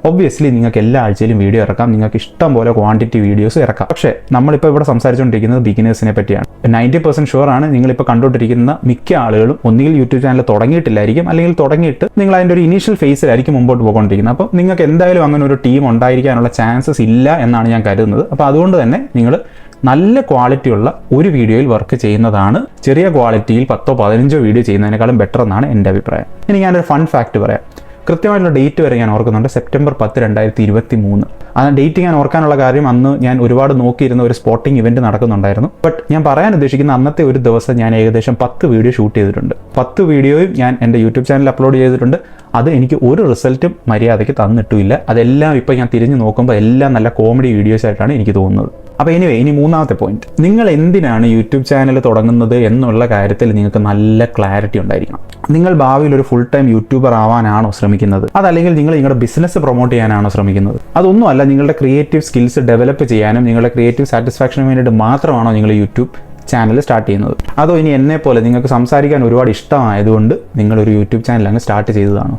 ഒബ്വിയസ്ലി നിങ്ങൾക്ക് എല്ലാ ആഴ്ചയിലും വീഡിയോ ഇറക്കാം. നിങ്ങൾക്ക് ഇഷ്ടം പോലെ ക്വാണ്ടിറ്റി വീഡിയോസ് ഇറക്കാം. പക്ഷേ നമ്മളിപ്പോൾ ഇവിടെ സംസാരിച്ചുകൊണ്ടിരിക്കുന്നത് ബിഗിനേഴ്സിനെ പറ്റിയാണ്. നയന്റി പെർസെന്റ് ഷുവർ ആണ് നിങ്ങളിപ്പോൾ കണ്ടുകൊണ്ടിരിക്കുന്ന മിക്ക ആളുകളും ഒന്നുകിൽ യൂട്യൂബ് ചാനൽ തുടങ്ങിയിട്ടില്ലായിരിക്കും അല്ലെങ്കിൽ തുടങ്ങിയിട്ട് നിങ്ങൾ അതിന്റെ ഒരു ഇനീഷ്യൽ ഫേസിലായിരിക്കും മുമ്പോട്ട് പോയിക്കൊണ്ടിരിക്കുന്നത്. അപ്പോൾ നിങ്ങൾക്ക് എന്തായാലും അങ്ങനെ ഒരു ടീം ഉണ്ടായിരിക്കാനുള്ള ചാൻസസ് ഇല്ല എന്നാണ് ഞാൻ കരുതുന്നത്. അപ്പോൾ അതുകൊണ്ട് തന്നെ നിങ്ങൾ നല്ല ക്വാളിറ്റിയുള്ള ഒരു വീഡിയോയിൽ വർക്ക് ചെയ്യുന്നതാണ്. ചെറിയ ക്വാളിറ്റിയിൽ പത്തോ പതിനഞ്ചോ വീഡിയോ ചെയ്യുന്നതിനേക്കാളും ബെറ്റർ എന്നാണ് എന്റെ അഭിപ്രായം. ഇനി ഞാനൊരു ഫൺ ഫാക്ട് പറയാം. കൃത്യമായിട്ടുള്ള ഡേറ്റ് വരെ ഞാൻ ഓർക്കുന്നുണ്ട്. സെപ്റ്റംബർ പത്ത് രണ്ടായിരത്തി ഇരുപത്തി മൂന്ന് ആ ഡേറ്റ് ഞാൻ ഓർക്കാനുള്ള കാര്യം അന്ന് ഞാൻ ഒരുപാട് നോക്കിയിരുന്ന ഒരു സ്പോട്ടിംഗ് ഇവന്റ് നടക്കുന്നുണ്ടായിരുന്നു. ബട്ട് ഞാൻ പറയാൻ ഉദ്ദേശിക്കുന്ന അന്നത്തെ ഒരു ദിവസം ഞാൻ ഏകദേശം പത്ത് വീഡിയോ ഷൂട്ട് ചെയ്തിട്ടുണ്ട്. പത്ത് വീഡിയോയും ഞാൻ എന്റെ യൂട്യൂബ് ചാനലിൽ അപ്ലോഡ് ചെയ്തിട്ടുണ്ട്. അത് എനിക്ക് ഒരു റിസൾട്ടും മര്യാദയ്ക്ക് തന്നിട്ടുമില്ല. അതെല്ലാം ഇപ്പോൾ ഞാൻ തിരിഞ്ഞു നോക്കുമ്പോൾ എല്ലാം നല്ല കോമഡി വീഡിയോസ് ആയിട്ടാണ് എനിക്ക് തോന്നുന്നത്. അപ്പോൾ എനിവേ ഇനി മൂന്നാമത്തെ പോയിന്റ് നിങ്ങൾ എന്തിനാണ് യൂട്യൂബ് ചാനൽ തുടങ്ങുന്നത് എന്നുള്ള കാര്യത്തിൽ നിങ്ങൾക്ക് നല്ല ക്ലാരിറ്റി ഉണ്ടായിരിക്കണം. നിങ്ങൾ ഭാവിയിൽ ഒരു ഫുൾ ടൈം യൂട്യൂബർ ആവാനാണോ ശ്രമിക്കുന്നത്? അതല്ലെങ്കിൽ നിങ്ങൾ നിങ്ങളുടെ ബിസിനസ് പ്രൊമോട്ട് ചെയ്യാനാണോ ശ്രമിക്കുന്നത്? അതൊന്നുമല്ല നിങ്ങളുടെ ക്രിയേറ്റീവ് സ്കിൽസ് ഡെവലപ്പ് ചെയ്യാനും നിങ്ങളുടെ ക്രിയേറ്റീവ് സാറ്റിസ്ഫാക്ഷന് വേണ്ടിയിട്ട് മാത്രമാണോ നിങ്ങൾ യൂട്യൂബ് ചാനൽ സ്റ്റാർട്ട് ചെയ്യുന്നത്? അതോ ഇനി എന്നെ പോലെ നിങ്ങൾക്ക് സംസാരിക്കാൻ ഒരുപാട് ഇഷ്ടമായതുകൊണ്ട് നിങ്ങളൊരു യൂട്യൂബ് ചാനൽ അങ്ങ് സ്റ്റാർട്ട് ചെയ്തതാണോ?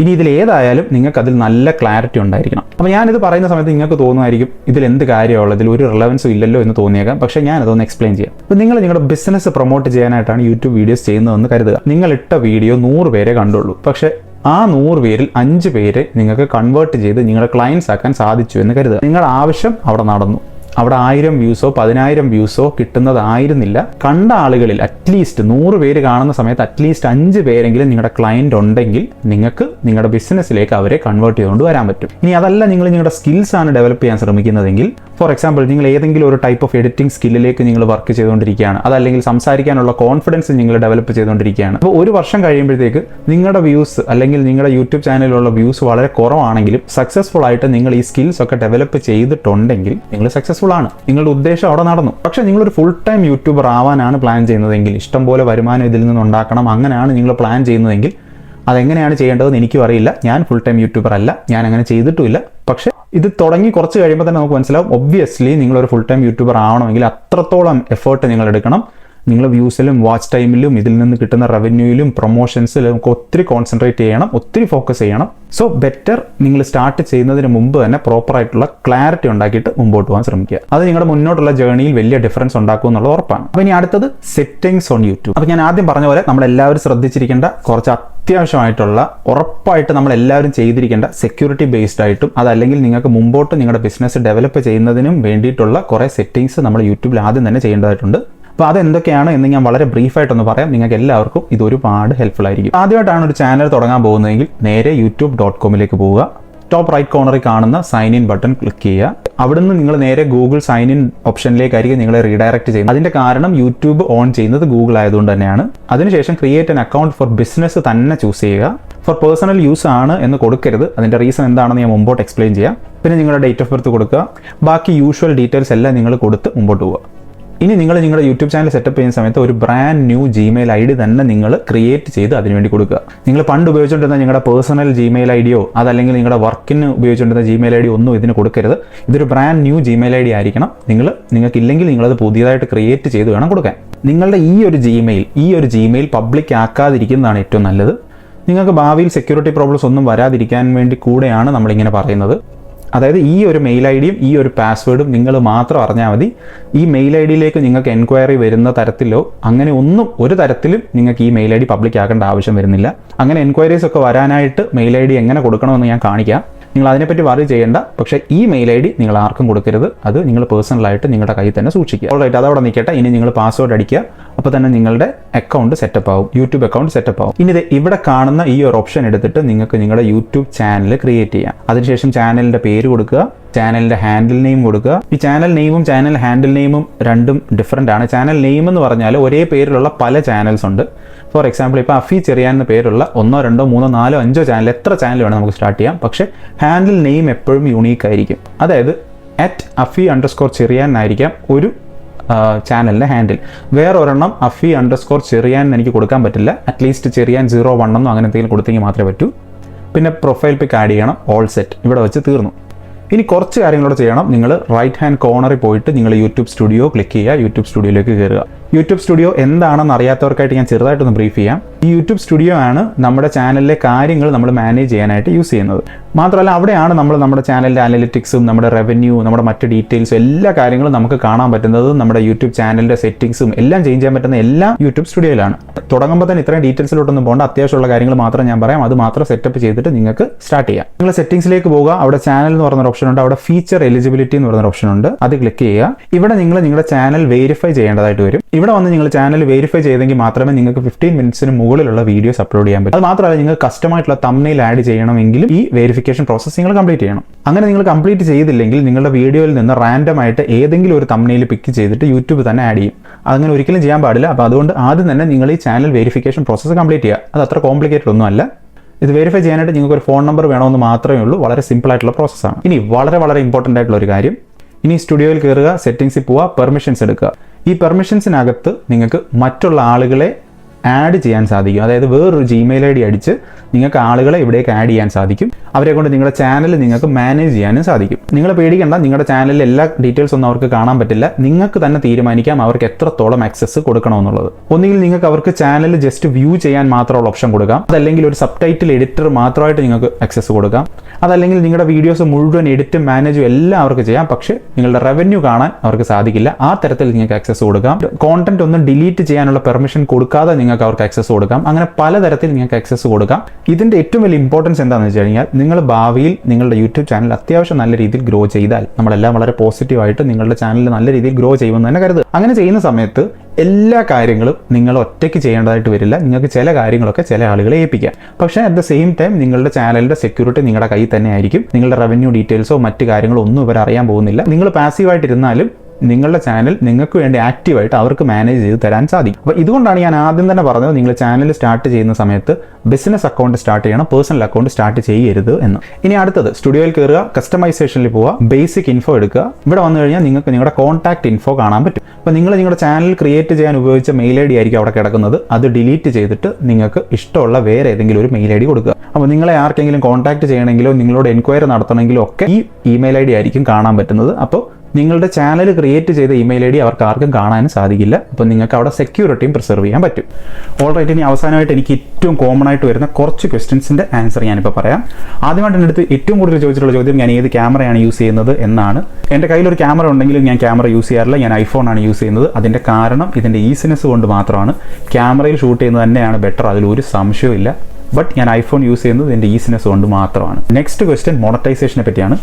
ഇനി ഇതിൽ ഏതായാലും നിങ്ങൾക്ക് അതിൽ നല്ല ക്ലാരിറ്റി ഉണ്ടായിരിക്കണം. അപ്പോൾ ഞാനിത് പറയുന്ന സമയത്ത് നിങ്ങൾക്ക് തോന്നുമായിരിക്കും ഇതിൽ എന്ത് കാര്യമുള്ളത് ഇതിൽ ഒരു റിലവൻസും ഇല്ലല്ലോ എന്ന് തോന്നിയേക്കാം. പക്ഷേ ഞാൻ അതൊന്ന് എക്സ്പ്ലെയിൻ ചെയ്യാം. അപ്പോൾ നിങ്ങൾ നിങ്ങളുടെ ബിസിനസ് പ്രൊമോട്ട് ചെയ്യാനായിട്ടാണ് യൂട്യൂബ് വീഡിയോസ് ചെയ്യുന്നതെന്ന് കരുതുക. നിങ്ങൾ ഇട്ട വീഡിയോ നൂറ് പേരെ കണ്ടുള്ളൂ. പക്ഷേ ആ നൂറ് പേരിൽ അഞ്ച് പേര് നിങ്ങൾക്ക് കൺവേർട്ട് ചെയ്ത് നിങ്ങളുടെ ക്ലയൻസ് ആക്കാൻ സാധിച്ചു എന്ന് കരുതുക. നിങ്ങളുടെ ആവശ്യം അവിടെ നടന്നു. അവിടെ ആയിരം വ്യൂസോ പതിനായിരം വ്യൂസോ കിട്ടുന്നതായിരുന്നില്ല കണ്ട ആളുകളിൽ അറ്റ്ലീസ്റ്റ് നൂറ് പേര് കാണുന്ന സമയത്ത് അറ്റ്ലീസ്റ്റ് അഞ്ച് പേരെങ്കിലും നിങ്ങളുടെ ക്ലയന്റ് ഉണ്ടെങ്കിൽ നിങ്ങൾക്ക് നിങ്ങളുടെ ബിസിനസ്സിലേക്ക് അവരെ കൺവേർട്ട് ചെയ്തുകൊണ്ട് വരാൻ പറ്റും. ഇനി അതല്ല നിങ്ങൾ നിങ്ങളുടെ സ്കിൽസ് ആണ് ഡെവലപ്പ് ചെയ്യാൻ ശ്രമിക്കുന്നതെങ്കിൽ ഫോർ എക്സാമ്പിൾ നിങ്ങൾ ഏതെങ്കിലും ഒരു ടൈപ്പ് ഓഫ് എഡിറ്റിംഗ് സ്കില്ലിലേക്ക് നിങ്ങൾ വർക്ക് ചെയ്തുകൊണ്ടിരിക്കുകയാണ്. അതല്ലെങ്കിൽ സംസാരിക്കാനുള്ള കോൺഫിഡൻസ് നിങ്ങൾ ഡെവലപ്പ് ചെയ്തുകൊണ്ടിരിക്കുകയാണ്. അപ്പോൾ ഒരു വർഷം കഴിയുമ്പോഴത്തേക്ക് നിങ്ങളുടെ വ്യൂസ് അല്ലെങ്കിൽ നിങ്ങളുടെ യൂട്യൂബ് ചാനലിലുള്ള വ്യൂസ് വളരെ കുറവാണെങ്കിലും സക്സസ്ഫുൾ ആയിട്ട് നിങ്ങൾ ഈ സ്കിൽസ് ഒക്കെ ഡെവലപ്പ് ചെയ്തിട്ടുണ്ടെങ്കിൽ നിങ്ങൾ സക്സസ്ഫുൾ ആണ്. നിങ്ങളുടെ ഉദ്ദേശം അവിടെ നടന്നു. പക്ഷേ നിങ്ങളൊരു ഫുൾ ടൈം യൂട്യൂബർ ആവാനാണ് പ്ലാൻ ചെയ്യുന്നതെങ്കിൽ ഇഷ്ടം പോലെ വരുമാനം ഇതിൽ നിന്ന് ഉണ്ടാക്കണം അങ്ങനെയാണ് നിങ്ങൾ പ്ലാൻ ചെയ്യുന്നതെങ്കിൽ അതെങ്ങനെയാണ് ചെയ്യേണ്ടതെന്ന് എനിക്കും അറിയില്ല. ഞാൻ ഫുൾ ടൈം യൂട്യൂബർ അല്ല. ഞാൻ അങ്ങനെ ചെയ്തിട്ടുമില്ല. ഇത് തുടങ്ങി കുറച്ച് കഴിയുമ്പോൾ തന്നെ നമുക്ക് മനസ്സിലാവും. ഒബ്വിയസ്ലി നിങ്ങളൊരു ഫുൾ ടൈം യൂട്യൂബർ ആവണമെങ്കിൽ അത്രത്തോളം എഫേർട്ട് നിങ്ങൾ എടുക്കണം. നിങ്ങൾ വ്യൂസിലും വാച്ച് ടൈമിലും ഇതിൽ നിന്ന് കിട്ടുന്ന റവന്യൂയിലും പ്രൊമോഷൻസിലും ഒക്കെ ഒത്തിരി കോൺസെൻട്രേറ്റ് ചെയ്യണം ഒത്തിരി ഫോക്കസ് ചെയ്യണം. സോ ബെറ്റർ നിങ്ങൾ സ്റ്റാർട്ട് ചെയ്യുന്നതിന് മുമ്പ് തന്നെ പ്രോപ്പർ ആയിട്ടുള്ള ക്ലാരിറ്റി ഉണ്ടാക്കിയിട്ട് മുമ്പോട്ട് പോകാൻ ശ്രമിക്കുക. അത് നിങ്ങളുടെ മുന്നോട്ടുള്ള ജേണിയിൽ വലിയ ഡിഫറൻസ് ഉണ്ടാക്കും എന്നുള്ളത് ഉറപ്പാണ്. അപ്പോൾ ഇനി അടുത്തത് സെറ്റിങ്സ് ഓൺ യൂട്യൂബ് അപ്പോൾ ഞാൻ ആദ്യം പറഞ്ഞ പോലെ നമ്മളെല്ലാവരും ശ്രദ്ധിച്ചിരിക്കേണ്ട കുറച്ച് അത്യാവശ്യമായിട്ടുള്ള ഉറപ്പായിട്ട് നമ്മൾ എല്ലാവരും ചെയ്തിരിക്കേണ്ട സെക്യൂരിറ്റി ബേസ്ഡ് ആയിട്ടും അതല്ലെങ്കിൽ നിങ്ങൾക്ക് മുമ്പോട്ട് നിങ്ങളുടെ ബിസിനസ് ഡെവലപ്പ് ചെയ്യുന്നതിനും വേണ്ടിയിട്ടുള്ള കുറേ സെറ്റിങ്സ് നമ്മൾ യൂട്യൂബിൽ ആദ്യം തന്നെ ചെയ്യേണ്ടതായിട്ടുണ്ട്. അപ്പോൾ അതെന്തൊക്കെയാണ് എന്ന് ഞാൻ വളരെ ബ്രീഫായിട്ടൊന്ന് പറയാം. നിങ്ങൾക്ക് എല്ലാവർക്കും ഇത് ഒരുപാട് ഹെൽപ്ഫുൾ ആയിരിക്കും. ആദ്യമായിട്ടാണ് ഒരു ചാനൽ തുടങ്ങാൻ പോകുന്നതെങ്കിൽ നേരെ യൂട്യൂബ് ഡോട്ട് കോമിലേക്ക് പോവുക. ടോപ്പ് റൈറ്റ് കോർണറിൽ കാണുന്ന സൈൻ ഇൻ ബട്ടൺ ക്ലിക്ക് ചെയ്യുക. അവിടുന്ന് നിങ്ങൾ നേരെ ഗൂഗിൾ സൈൻ ഇൻ ഓപ്ഷനിലേക്കായിരിക്കും നിങ്ങളെ റീഡയറക്ട് ചെയ്യുന്നത്. അതിന്റെ കാരണം യൂട്യൂബ് ഓൺ ചെയ്യുന്നത് ഗൂഗിൾ ആയതുകൊണ്ട് തന്നെയാണ്. അതിനുശേഷം create an account for business തന്നെ ചൂസ് ചെയ്യുക. ഫോർ പേഴ്സണൽ യൂസ് ആണ് എന്ന് കൊടുക്കരുത്. അതിന്റെ റീസൺ എന്താണെന്ന് ഞാൻ മുമ്പോട്ട് എക്സ്പ്ലെയിൻ ചെയ്യാം. പിന്നെ നിങ്ങളുടെ ഡേറ്റ് ഓഫ് ബർത്ത് കൊടുക്കുക. ബാക്കി യൂഷ്വൽ ഡീറ്റെയിൽസ് എല്ലാം നിങ്ങൾ കൊടുത്ത് മുമ്പോട്ട് പോവുക. ഇനി നിങ്ങൾ നിങ്ങളുടെ യൂട്യൂബ് ചാനൽ സെറ്റപ്പ് ചെയ്യുന്ന സമയത്ത് ഒരു brand new Gmail I D തന്നെ നിങ്ങൾ ക്രിയേറ്റ് ചെയ്ത് അതിനുവേണ്ടി കൊടുക്കുക. നിങ്ങൾ പണ്ട് ഉപയോഗിച്ചുകൊണ്ടിരുന്ന നിങ്ങളുടെ പേഴ്സണൽ ജിമെയിൽ ഐ ഡിയോ അതല്ലെങ്കിൽ നിങ്ങളുടെ വർക്കിന് ഉപയോഗിച്ചുകൊണ്ടിരുന്ന ജിമെയിൽ ഐ ഡി ഒന്നും ഇതിന് കൊടുക്കരുത്. ഇതൊരു brand new Gmail I D ആയിരിക്കണം. നിങ്ങൾ നിങ്ങൾക്കില്ലെങ്കിൽ നിങ്ങളത് പുതിയതായിട്ട് ക്രിയേറ്റ് ചെയ്ത് വേണം കൊടുക്കാൻ. നിങ്ങളുടെ ഈ ഒരു ജിമെയിൽ ഈ ഒരു ജിമെയിൽ പബ്ലിക് ആക്കാതിരിക്കുന്നതാണ് ഏറ്റവും നല്ലത്. നിങ്ങൾക്ക് ഭാവിയിൽ സെക്യൂരിറ്റി പ്രോബ്ലംസ് ഒന്നും വരാതിരിക്കാൻ വേണ്ടി കൂടെയാണ് നമ്മളിങ്ങനെ പറയുന്നത്. അതായത് ഈ ഒരു മെയിൽ ഐ ഡിയും ഈ ഒരു പാസ്വേഡും നിങ്ങൾ മാത്രം അറിഞ്ഞാൽ മതി. ഈ മെയിൽ ഐ ഡിയിലേക്ക് നിങ്ങൾക്ക് എൻക്വയറി വരുന്ന തരത്തിലോ അങ്ങനെ ഒന്നും ഒരു തരത്തിലും നിങ്ങൾക്ക് ഈ മെയിൽ ഐ ഡി പബ്ലിക് ആക്കേണ്ട ആവശ്യം വരുന്നില്ല. അങ്ങനെ എൻക്വയറീസ് ഒക്കെ വരാനായിട്ട് മെയിൽ ഐ ഡി എങ്ങനെ കൊടുക്കണമെന്ന് ഞാൻ കാണിക്കാം. നിങ്ങൾ അതിനെപ്പറ്റി വറി ചെയ്യേണ്ട. പക്ഷേ ഈ മെയിൽ ഐ ഡി നിങ്ങൾ ആർക്കും കൊടുക്കരുത്. അത് നിങ്ങൾ പേഴ്സണലായിട്ട് നിങ്ങളുടെ കയ്യിൽ തന്നെ സൂക്ഷിക്കുക. ഓൾറൈറ്റ് അതവിടെ നിൽക്കട്ടെ. ഇനി നിങ്ങൾ പാസ്വേഡ് അടിക്കുക. അപ്പോൾ തന്നെ നിങ്ങളുടെ അക്കൗണ്ട് സെറ്റപ്പ് ആവും. യൂട്യൂബ് അക്കൗണ്ട് സെറ്റപ്പ് ആവും. ഇനി ഇവിടെ കാണുന്ന ഈ ഒരു ഓപ്ഷൻ എടുത്തിട്ട് നിങ്ങൾക്ക് നിങ്ങളുടെ യൂട്യൂബ് ചാനൽ ക്രിയേറ്റ് ചെയ്യാം. അതിനുശേഷം ചാനലിന്റെ പേര് കൊടുക്കുക. ചാനലിന്റെ ഹാൻഡിൽ നെയിം കൊടുക്കുക. ഈ ചാനൽ നെയിമും ചാനൽ ഹാൻഡിൽ നെയിമും രണ്ടും ഡിഫറെന്റ് ആണ്. ചാനൽ നെയിം എന്ന് പറഞ്ഞാൽ ഒരേ പേരിലുള്ള പല ചാനൽസ് ഉണ്ട്. ഫോർ എക്സാമ്പിൾ ഇപ്പോൾ അഫി ചെറിയാൻ എന്ന പേരുള്ള ഒന്നോ രണ്ടോ മൂന്നോ നാലോ അഞ്ചോ ചാനൽ എത്ര ചാനൽ വേണം നമുക്ക് സ്റ്റാർട്ട് ചെയ്യാം. പക്ഷേ ഹാൻഡിൽ നെയിം എപ്പോഴും യൂണീക്ക് ആയിരിക്കും. അതായത് അറ്റ് അഫി അണ്ടർസ്കോർ ചെറിയാൻ എന്നായിരിക്കാം ഒരു ചാനലിന്റെ ഹാൻഡിൽ വേറെ ഒരെണ്ണം അഫി അണ്ടർസ്കോർ ചെറിയാൻ എനിക്ക് കൊടുക്കാൻ പറ്റില്ല. അറ്റ്ലീസ്റ്റ് ചെറിയാൻ സീറോ വൺ എന്നോ അങ്ങനെ എന്തെങ്കിലും കൊടുത്തെങ്കിൽ മാത്രമേ പറ്റൂ. പിന്നെ പ്രൊഫൈൽ പിക്ക് ആഡ് ചെയ്യണം ഓൾ സെറ്റ് ഇവിടെ വെച്ച് തീർന്നു. ഇനി കുറച്ച് കാര്യങ്ങളോട് ചെയ്യണം. നിങ്ങൾ റൈറ്റ് ഹാൻഡ് കോർണറിൽ പോയിട്ട് നിങ്ങൾ യൂട്യൂബ് സ്റ്റുഡിയോ ക്ലിക്ക് ചെയ്യുക. യൂട്യൂബ് സ്റ്റുഡിയോയിലേക്ക് കയറുക. യൂട്യൂബ് സ്റ്റുഡിയോ എന്താണെന്ന് അറിയാത്തവർക്കായിട്ട് ഞാൻ ചെറുതായിട്ടൊന്ന് ബ്രീഫ് ചെയ്യാം. ഈ യൂട്യൂബ് സ്റ്റുഡിയോ ആണ് നമ്മുടെ ചാനലിലെ കാര്യങ്ങൾ നമ്മൾ മാനേജ് ചെയ്യാനായിട്ട് യൂസ് ചെയ്യുന്നത്. മാത്രമല്ല അവിടെയാണ് നമ്മൾ നമ്മുടെ ചാനലിന്റെ അനലിറ്റിക്സും നമ്മുടെ റവന്യൂ നമ്മുടെ മറ്റ് ഡീറ്റെയിൽസും എല്ലാ കാര്യങ്ങളും നമുക്ക് കാണാൻ പറ്റുന്നത് നമ്മുടെ യൂട്യൂബ് ചാനലിന്റെ സെറ്റിംഗ്സും എല്ലാം ചേഞ്ച് ചെയ്യാൻ പറ്റുന്ന എല്ലാം യൂട്യൂബ് സ്റ്റുഡിയോയിലാണ്. തുടങ്ങുമ്പോൾ തന്നെ ഇത്രയും ഡീറ്റെയിൽസിലോട്ടൊന്നും പോകേണ്ട അത്യാവശ്യമുള്ള കാര്യങ്ങൾ മാത്രം ഞാൻ പറയാം. അത് മാത്രം സെറ്റപ്പ് ചെയ്തിട്ട് നിങ്ങൾക്ക് സ്റ്റാർട്ട് ചെയ്യാം. നിങ്ങൾ സെറ്റിംഗ്സിലേക്ക് പോകുക അവിടെ ചാനൽ എന്ന് പറഞ്ഞൊരു ഓപ്ഷൻ ഉണ്ട്. അവിടെ ഫീച്ചർ എലിജിബിലിറ്റി എന്ന് പറഞ്ഞൊരു ഓപ്ഷൻ ഉണ്ട്. അത് ക്ലിക്ക് ചെയ്യുക. ഇവിടെ നിങ്ങൾ നിങ്ങളുടെ ചാനൽ വെരിഫൈ ചെയ്യേണ്ടതായിട്ട് വരും. ഇവിടെ വന്ന് നിങ്ങൾ ചാനൽ വെരിഫൈ ചെയ്തെങ്കിൽ മാത്രമേ നിങ്ങൾക്ക് ഫിഫ്റ്റീൻ മിനിറ്റ്സിന് മുകളിലുള്ള വീഡിയോസ് അപ്ലോഡ് ചെയ്യാൻ പറ്റും. അത് മാത്രമല്ല നിങ്ങൾ കസ്റ്റമായിട്ടുള്ള തമ്മിൽ ആഡ് ചെയ്യണമെങ്കിലും ഈ വെരിഫിക്കേഷൻ പ്രോസസ് നിങ്ങൾ കംപ്ലീറ്റ് ചെയ്യണം. അങ്ങനെ നിങ്ങൾ കംപ്ലീറ്റ് ചെയ്തില്ലെങ്കിൽ നിങ്ങളുടെ വീഡിയോയിൽ നിന്ന് റാൻഡം ആയിട്ട് ഏതെങ്കിലും ഒരു തമ്മിൽ പിക്ക് ചെയ്തിട്ട് യൂട്യൂബ് തന്നെ ആഡ് ചെയ്യും. അതങ്ങനെ ഒരിക്കലും ചെയ്യാൻ പാടില്ല. അപ്പോൾ അതുകൊണ്ട് ആദ്യം തന്നെ നിങ്ങൾ ഈ ചാനൽ വെരിഫിക്കേഷൻ പ്രോസസ്സ് കംപ്ലീറ്റ് ചെയ്യുക. അത് അത്ര കോംപ്ലിക്കേറ്റഡ് ഒന്നുമല്ല ഇത് വെരിഫൈ ചെയ്യാനായിട്ട് നിങ്ങൾക്ക് ഒരു ഫോൺ നമ്പർ വേണമെന്ന് മാത്രമേ ഉള്ളൂ. വളരെ സിമ്പിൾ ആയിട്ടുള്ള പ്രോസസ്സാണ് ഇനി വളരെ വളരെ ഇമ്പോർട്ടന്റ് ആയിട്ടുള്ള ഒരു കാര്യം. ഇനി സ്റ്റുഡിയോയിൽ കയറുക സെറ്റിംഗ്സിൽ പോവുക പെർമിഷൻസ് എടുക്കുക. ഈ പെർമിഷൻസിനകത്ത് നിങ്ങൾക്ക് മറ്റുള്ള ആളുകളെ ആഡ് ചെയ്യാൻ സാധിക്കും. അതായത് വേറൊരു ജിമെയിൽ ഐ ഡി അടിച്ച് നിങ്ങൾക്ക് ആളുകളെ ഇവിടേക്ക് ആഡ് ചെയ്യാൻ സാധിക്കും. അവരെ കൊണ്ട് നിങ്ങളുടെ ചാനൽ നിങ്ങൾക്ക് മാനേജ് ചെയ്യാനും സാധിക്കും. നിങ്ങൾ പേടിക്കേണ്ട നിങ്ങളുടെ ചാനലിലെ എല്ലാ ഡീറ്റെയിൽസ് ഒന്നും അവർക്ക് കാണാൻ പറ്റില്ല. നിങ്ങൾക്ക് തന്നെ തീരുമാനിക്കാം അവർക്ക് എത്രത്തോളം ആക്സസ് കൊടുക്കണമെന്നുള്ളത്. ഒന്നുകിൽ നിങ്ങൾക്ക് അവർക്ക് ചാനൽ ജസ്റ്റ് വ്യൂ ചെയ്യാൻ മാത്രമുള്ള ഓപ്ഷൻ കൊടുക്കാം. അതല്ലെങ്കിൽ ഒരു സബ് ടൈറ്റിൽ എഡിറ്റർ മാത്രമായിട്ട് നിങ്ങൾക്ക് ആക്സസ് കൊടുക്കാം. അതല്ലെങ്കിൽ നിങ്ങളുടെ വീഡിയോസ് മുഴുവൻ എഡിറ്റും മാനേജും എല്ലാം അവർക്ക് ചെയ്യാം. പക്ഷേ നിങ്ങളുടെ റവന്യൂ കാണാൻ അവർക്ക് സാധിക്കില്ല. ആ തരത്തിൽ നിങ്ങൾക്ക് ആക്സസ് കൊടുക്കാം. കോണ്ടന്റ് ഒന്നും ഡിലീറ്റ് ചെയ്യാനുള്ള പെർമിഷൻ കൊടുക്കാതെ നിങ്ങൾക്ക് അവർക്ക് ആക്സസ് കൊടുക്കാം. അങ്ങനെ പലതരത്തിൽ നിങ്ങൾക്ക് ആക്സസ് കൊടുക്കാം. ഇതിന്റെ ഏറ്റവും വലിയ ഇമ്പോർട്ടൻസ് എന്താണെന്ന് വെച്ച് കഴിഞ്ഞാൽ നിങ്ങൾ ഭാവിയിൽ നിങ്ങളുടെ യൂട്യൂബ് ചാനൽ അത്യാവശ്യം നല്ല രീതിയിൽ ഗ്രോ ചെയ്താൽ നമ്മളെല്ലാം വളരെ പോസിറ്റീവായിട്ട് നിങ്ങളുടെ ചാനൽ നല്ല രീതിയിൽ ഗ്രോ ചെയ്യുമെന്ന് തന്നെ കരുത് അങ്ങനെ ചെയ്യുന്ന സമയത്ത് എല്ലാ കാര്യങ്ങളും നിങ്ങൾ ഒറ്റയ്ക്ക് ചെയ്യേണ്ടതായിട്ട് വരില്ല. നിങ്ങൾക്ക് ചില കാര്യങ്ങളൊക്കെ ചില ആളുകളെ ഏൽപ്പിക്കാം. പക്ഷേ അറ്റ് ദ സെയിം ടൈം നിങ്ങളുടെ ചാനലിന്റെ സെക്യൂരിറ്റി നിങ്ങളുടെ കയ്യിൽ തന്നെ ആയിരിക്കും. നിങ്ങളുടെ റവന്യൂ ഡീറ്റെയിൽസോ മറ്റു കാര്യങ്ങളോ ഒന്നും ഇവർ അറിയാൻ പോകുന്നില്ല. നിങ്ങൾ പാസീവായിട്ടിരുന്നാലും നിങ്ങളുടെ ചാനൽ നിങ്ങൾക്ക് വേണ്ടി ആക്റ്റീവായിട്ട് അവർക്ക് മാനേജ് ചെയ്ത് തരാൻ സാധിക്കും. അപ്പോൾ ഇതുകൊണ്ടാണ് ഞാൻ ആദ്യം തന്നെ പറഞ്ഞത് നിങ്ങൾ ചാനൽ സ്റ്റാർട്ട് ചെയ്യുന്ന സമയത്ത് ബിസിനസ് അക്കൗണ്ട് സ്റ്റാർട്ട് ചെയ്യണം പേഴ്സണൽ അക്കൗണ്ട് സ്റ്റാർട്ട് ചെയ്യരുത് എന്ന്. ഇനി അടുത്തത് സ്റ്റുഡിയോയിൽ കയറുക കസ്റ്റമൈസേഷനിൽ പോവുക ബേസിക് ഇൻഫോ എടുക്കുക. ഇവിടെ വന്നു കഴിഞ്ഞാൽ നിങ്ങൾക്ക് നിങ്ങളുടെ കോൺടാക്ട് ഇൻഫോ കാണാൻ പറ്റും. അപ്പോൾ നിങ്ങൾ നിങ്ങളുടെ ചാനൽ ക്രിയേറ്റ് ചെയ്യാൻ ഉപയോഗിച്ച മെയിൽ ഐ ഡി ആയിരിക്കും അവിടെ കിടക്കുന്നത്. അത് ഡിലീറ്റ് ചെയ്തിട്ട് നിങ്ങൾക്ക് ഇഷ്ടമുള്ള വേറെ ഏതെങ്കിലും ഒരു മെയിൽ ഐ ഡി കൊടുക്കുക. അപ്പോൾ നിങ്ങളെ ആർക്കെങ്കിലും കോൺടാക്ട് ചെയ്യണമെങ്കിലോ നിങ്ങളോട് എൻക്വയറി നടത്തണമെങ്കിലോ ഒക്കെ ഈ ഇമെയിൽ ഐ ഡി ആയിരിക്കും കാണാൻ പറ്റുന്നത്. അപ്പോൾ നിങ്ങളുടെ ചാനൽ ക്രിയേറ്റ് ചെയ്ത ഇമെയിൽ ഐ ഡി അവർക്ക് ആർക്കും കാണാനും സാധിക്കില്ല. അപ്പോൾ നിങ്ങൾക്ക് അവിടെ സെക്യൂരിറ്റിയും പ്രിസർവ് ചെയ്യാൻ പറ്റും. ഓൾറൈറ്റ് ഇനി അവസാനമായിട്ട് എനിക്ക് ഏറ്റവും കോമൺ ആയിട്ട് വരുന്ന കുറച്ച് ക്വസ്റ്റ്യൻസിന്റെ ആൻസർ ഞാനിപ്പോൾ പറയാം. ആദ്യമായിട്ട് എന്റെ അടുത്ത് ഏറ്റവും കൂടുതൽ ചോദിച്ചിട്ടുള്ള ചോദ്യം ഞാൻ ഏത് ക്യാമറയാണ് യൂസ് ചെയ്യുന്നത്? എന്നാണ്. എന്റെ കയ്യിലൊരു ക്യാമറ ഉണ്ടെങ്കിലും ഞാൻ ക്യാമറ യൂസ് ചെയ്യാറില്ല. ഞാൻ ഐഫോണാണ് യൂസ് ചെയ്യുന്നത്. അതിന്റെ കാരണം ഇതിന്റെ ഈസിനെസ് കൊണ്ട് മാത്രമാണ്. ക്യാമറയിൽ ഷൂട്ട് ചെയ്യുന്നത് തന്നെയാണ് ബെറ്റർ അതിലൊരു സംശയവും ഇല്ല ബട്ട് ഞാൻ ഐഫോൺ യൂസ് ചെയ്യുന്നത് എന്റെ ഈസിനെസ് കൊണ്ട് മാത്രമാണ്. നെക്സ്റ്റ് ക്വസ്റ്റ്യൻ മോണറ്റൈസേഷനെ പറ്റിയാണ്.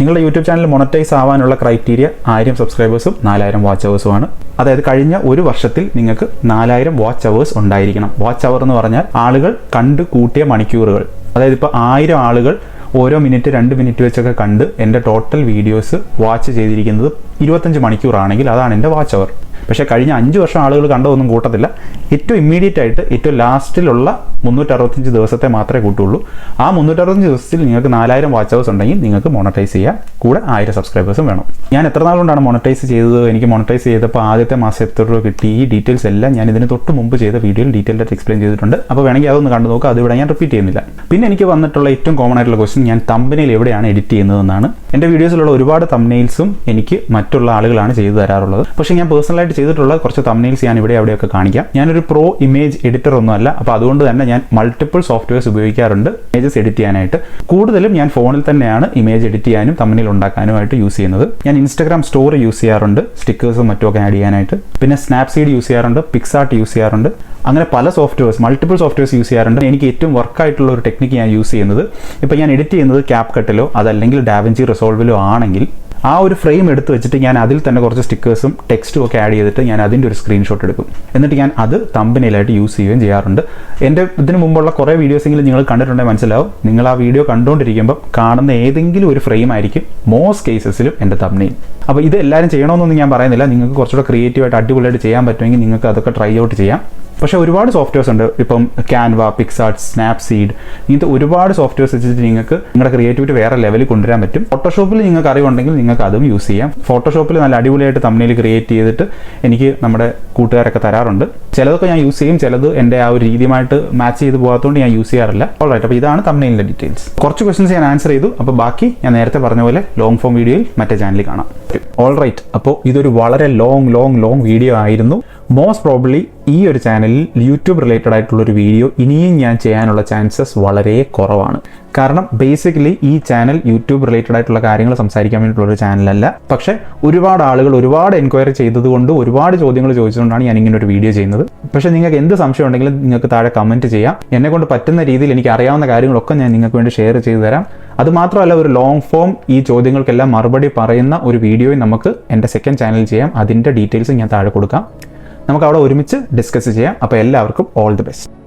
നിങ്ങളുടെ യൂട്യൂബ് ചാനൽ മോണറ്റൈസ് ആവാനുള്ള ക്രൈറ്റീരിയ ആയിരം സബ്സ്ക്രൈബേഴ്സും നാലായിരം വാച്ച് അവേഴ്സുമാണ് അതായത് കഴിഞ്ഞ ഒരു വർഷത്തിൽ നിങ്ങൾക്ക് നാലായിരം വാച്ച് അവേഴ്സ് ഉണ്ടായിരിക്കണം. വാച്ച് അവർ എന്ന് പറഞ്ഞാൽ ആളുകൾ കണ്ട് കൂട്ടിയ മണിക്കൂറുകൾ. അതായത് ഇപ്പോൾ ആയിരം ആളുകൾ ഓരോ മിനിറ്റ് രണ്ട് മിനിറ്റ് വെച്ചൊക്കെ കണ്ട് എന്റെ ടോട്ടൽ വീഡിയോസ് വാച്ച് ചെയ്തിരിക്കുന്നത് ഇരുപത്തഞ്ച് മണിക്കൂറാണെങ്കിൽ അതാണ് എന്റെ വാച്ച് അവർ പക്ഷേ കഴിഞ്ഞ അഞ്ച് വർഷം ആളുകൾ കണ്ടതൊന്നും കൂട്ടത്തില്ല. ഏറ്റവും ഇമ്മീഡിയറ്റ് ആയിട്ട് ഏറ്റവും ലാസ്റ്റിലുള്ള മുന്നൂറ്ററുപത്തഞ്ച് ദിവസത്തെ മാത്രമേ കൂട്ടുള്ളൂ. ആ മുന്നൂറ്ററുപത്തഞ്ച് ദിവസത്തിൽ നിങ്ങൾക്ക് നാലായിരം വാച്ച് അവേഴ്സ് ഉണ്ടെങ്കിൽ നിങ്ങൾക്ക് മോണറ്റൈസ് ചെയ്യാം. കൂടെ ആയിരം സബ്സ്ക്രൈബേഴ്സും വേണം. ഞാൻ എത്ര നാളുകൊണ്ടാണ് മോണറ്റൈസ് ചെയ്തത്? എനിക്ക് മോണറ്റൈസ് ചെയ്തപ്പോൾ ആദ്യത്തെ മാസം എത്ര രൂപ കിട്ടി? ഈ ഡീറ്റെയിൽസ് എല്ലാം ഞാൻ ഇതിന് തൊട്ട് മുമ്പ് ചെയ്ത വീഡിയോയിൽ ഡീറ്റെയിൽ ആയിട്ട് എക്സ്പ്ലെയിൻ ചെയ്തിട്ടുണ്ട്. അപ്പോൾ വേണമെങ്കിൽ അതൊന്ന് കണ്ടു നോക്കുക. അതിവിടെ ഞാൻ റിപ്പീറ്റ് ചെയ്യുന്നില്ല. പിന്നെ എനിക്ക് വന്നിട്ടുള്ള ഏറ്റവും കോമൺ ആയിട്ടുള്ള ക്വസ്റ്റ്യൻ ഞാൻ തമ്പനയിൽ എവിടെയാണ് എഡിറ്റ് ചെയ്യുന്നതെന്നാണ്. എന്റെ വീഡിയോസിലുള്ള ഒരുപാട് തമ്പനെയിൽസും എനിക്ക് മറ്റുള്ള ആളുകളാണ് ചെയ്തു തരാറുള്ളത്. പക്ഷേ ഞാൻ പേഴ്സണലായിട്ട് ചെയ്തിട്ടുള്ള കുറച്ച് തമ്നെയിൽസ് ഞാൻ ഇവിടെ അവിടെയൊക്കെ കാണിക്കാം. ഞാനൊരു പ്രോ ഇമേജ് എഡിറ്റർ ഒന്നും അല്ല അപ്പോൾ അതുകൊണ്ട് തന്നെ ഞാൻ മൾട്ടിപ്പിൾ സോഫ്റ്റ്വെയർസ് ഉപയോഗിക്കാറുണ്ട് ഇമേജസ് എഡിറ്റ് ചെയ്യാനായിട്ട്. കൂടുതലും ഞാൻ ഫോണിൽ തന്നെയാണ് ഇമേജ് എഡിറ്റ് ചെയ്യാനും തമ്മിൽ ഉണ്ടാക്കാനുമായിട്ട് യൂസ് ചെയ്യുന്നത്. ഞാൻ ഇൻസ്റ്റാഗ്രാം സ്റ്റോറി യൂസ് ചെയ്യാറുണ്ട് സ്റ്റിക്കേഴ്സും മറ്റുമൊക്കെ ആഡ് ചെയ്യാനായിട്ട്. പിന്നെ സ്നാപ്സീഡ് യൂസ് ചെയ്യാറുണ്ട് പിക്സാർട്ട് യൂസ് ചെയ്യാറുണ്ട്. അങ്ങനെ പല സോഫ്റ്റ്വെയർസ് മൾട്ടിപ്പിൾ സോഫ്റ്റ്വെയർസ് യൂസ് ചെയ്യാറുണ്ട്. എനിക്ക് ഏറ്റവും വർക്കായിട്ടുള്ള ഒരു ടെക്നിക്ക് ഞാൻ യൂസ് ചെയ്യുന്നത് ഇപ്പോൾ ഞാൻ എഡിറ്റ് ചെയ്യുന്നത് ക്യാപ് കട്ടിലോ അതല്ലെങ്കിൽ ഡാവൻജി റിസോൾവിലോ ആണെങ്കിൽ ആ ഒരു ഫ്രെയിം എടുത്ത് വെച്ചിട്ട് ഞാൻ അതിൽ തന്നെ കുറച്ച് സ്റ്റിക്കേഴ്സും ടെക്സ്റ്റും ഒക്കെ ആഡ് ചെയ്തിട്ട് ഞാൻ അതിന്റെ ഒരു സ്ക്രീൻഷോട്ട് എടുക്കും. എന്നിട്ട് ഞാൻ അത് തമ്പനിയിലായിട്ട് യൂസ് ചെയ്യുകയും ചെയ്യാറുണ്ട്. എന്റെ ഇതിന് മുമ്പുള്ള കുറേ വീഡിയോസെങ്കിലും നിങ്ങൾ കണ്ടിട്ടുണ്ടെങ്കിൽ മനസ്സിലാവും. നിങ്ങൾ ആ വീഡിയോ കണ്ടുകൊണ്ടിരിക്കുമ്പോൾ കാണുന്ന ഏതെങ്കിലും ഒരു ഫ്രെയിം ആയിരിക്കും മോസ്റ്റ് കേസസിലും എന്റെ തമ്പനിയിൽ അപ്പോൾ ഇത് എല്ലാവരും ചെയ്യണമെന്നൊന്നും ഞാൻ പറയുന്നില്ല. നിങ്ങൾക്ക് കുറച്ചുകൂടെ ക്രിയേറ്റീവായിട്ട് അടിപൊളിയായിട്ട് ചെയ്യാൻ പറ്റുമെങ്കിൽ നിങ്ങൾക്ക് അതൊക്കെ ട്രൈ ഔട്ട് ചെയ്യാം. പക്ഷേ ഒരുപാട് സോഫ്റ്റ്വെയർസ് ഉണ്ട്. ഇപ്പം ക്യാൻവ പിക്സാർട്ട് സ്നാപ് സീഡ് ഇങ്ങനത്തെ ഒരുപാട് സോഫ്റ്റ്വെയർസ് വെച്ചിട്ട് നിങ്ങൾക്ക് നിങ്ങളുടെ ക്രിയേറ്റിവിറ്റി വേറെ ലെവലിൽ കൊണ്ടുവരാൻ പറ്റും. ഫോട്ടോഷോപ്പിൽ നിങ്ങൾക്ക് അറിവുണ്ടെങ്കിൽ നിങ്ങൾക്ക് അതും യൂസ് ചെയ്യാം. ഫോട്ടോഷോപ്പിൽ നല്ല അടിപൊളിയായിട്ട് തമ്മിൽ ക്രിയേറ്റ് ചെയ്തിട്ട് എനിക്ക് നമ്മുടെ കൂട്ടുകാരൊക്കെ തരാറുണ്ട്. ചിലതൊക്കെ ഞാൻ യൂസ് ചെയ്യും. ചിലത് എന്റെ ആ ഒരു രീതിയുമായിട്ട് മാച്ച് ചെയ്ത് പോകാത്തതുകൊണ്ട് ഞാൻ യൂസ് ചെയ്യാറില്ല. ഓൾറൈറ്റ് അപ്പോൾ ഇതാണ് തമ്മിലിന്റെ ഡീറ്റെയിൽസ് കുറച്ച് ക്വസ്റ്റൻസ് ഞാൻ ആൻസർ ചെയ്തു. അപ്പോൾ ബാക്കി ഞാൻ നേരത്തെ പറഞ്ഞ പോലെ ലോങ് ഫോം വീഡിയോയിൽ മറ്റേ ചാനലിൽ കാണാം. ഓൾറൈറ്റ് അപ്പോൾ ഇതൊരു വളരെ ലോങ് ലോങ് ലോങ് വീഡിയോ ആയിരുന്നു. മോസ്റ്റ് പ്രോബ്ലി ഈ ഒരു ചാനലിൽ യൂട്യൂബ് റിലേറ്റഡ് ആയിട്ടുള്ള ഒരു വീഡിയോ ഇനിയും ഞാൻ ചെയ്യാനുള്ള ചാൻസസ് വളരെ കുറവാണ്. കാരണം ബേസിക്കലി ഈ ചാനൽ യൂട്യൂബ് റിലേറ്റഡ് ആയിട്ടുള്ള കാര്യങ്ങൾ സംസാരിക്കാൻ വേണ്ടിയിട്ടുള്ള ഒരു ചാനലല്ല പക്ഷേ ഒരുപാട് ആളുകൾ ഒരുപാട് എൻക്വയറി ചെയ്തതുകൊണ്ട് ഒരുപാട് ചോദ്യങ്ങൾ ചോദിച്ചുകൊണ്ടാണ് ഞാൻ ഇങ്ങനെ ഒരു വീഡിയോ ചെയ്യുന്നത്. പക്ഷേ നിങ്ങൾക്ക് എന്ത് സംശയം ഉണ്ടെങ്കിലും നിങ്ങൾക്ക് താഴെ കമന്റ് ചെയ്യാം. എന്നെ കൊണ്ട് പറ്റുന്ന രീതിയിൽ എനിക്ക് അറിയാവുന്ന കാര്യങ്ങളൊക്കെ ഞാൻ നിങ്ങൾക്ക് വേണ്ടി ഷെയർ ചെയ്തു തരാം. അത് മാത്രമല്ല ഒരു ലോങ് ഫോം ഈ ചോദ്യങ്ങൾക്കെല്ലാം മറുപടി പറയുന്ന ഒരു വീഡിയോയും നമുക്ക് എന്റെ സെക്കൻഡ് ചാനലിൽ ചെയ്യാം. അതിന്റെ ഡീറ്റെയിൽസ് ഞാൻ താഴെ കൊടുക്കാം. നമുക്ക് അവിടെ ഒരുമിച്ച് ഡിസ്കസ് ചെയ്യാം. അപ്പോൾ എല്ലാവർക്കും ഓൾ ദി ബെസ്റ്റ്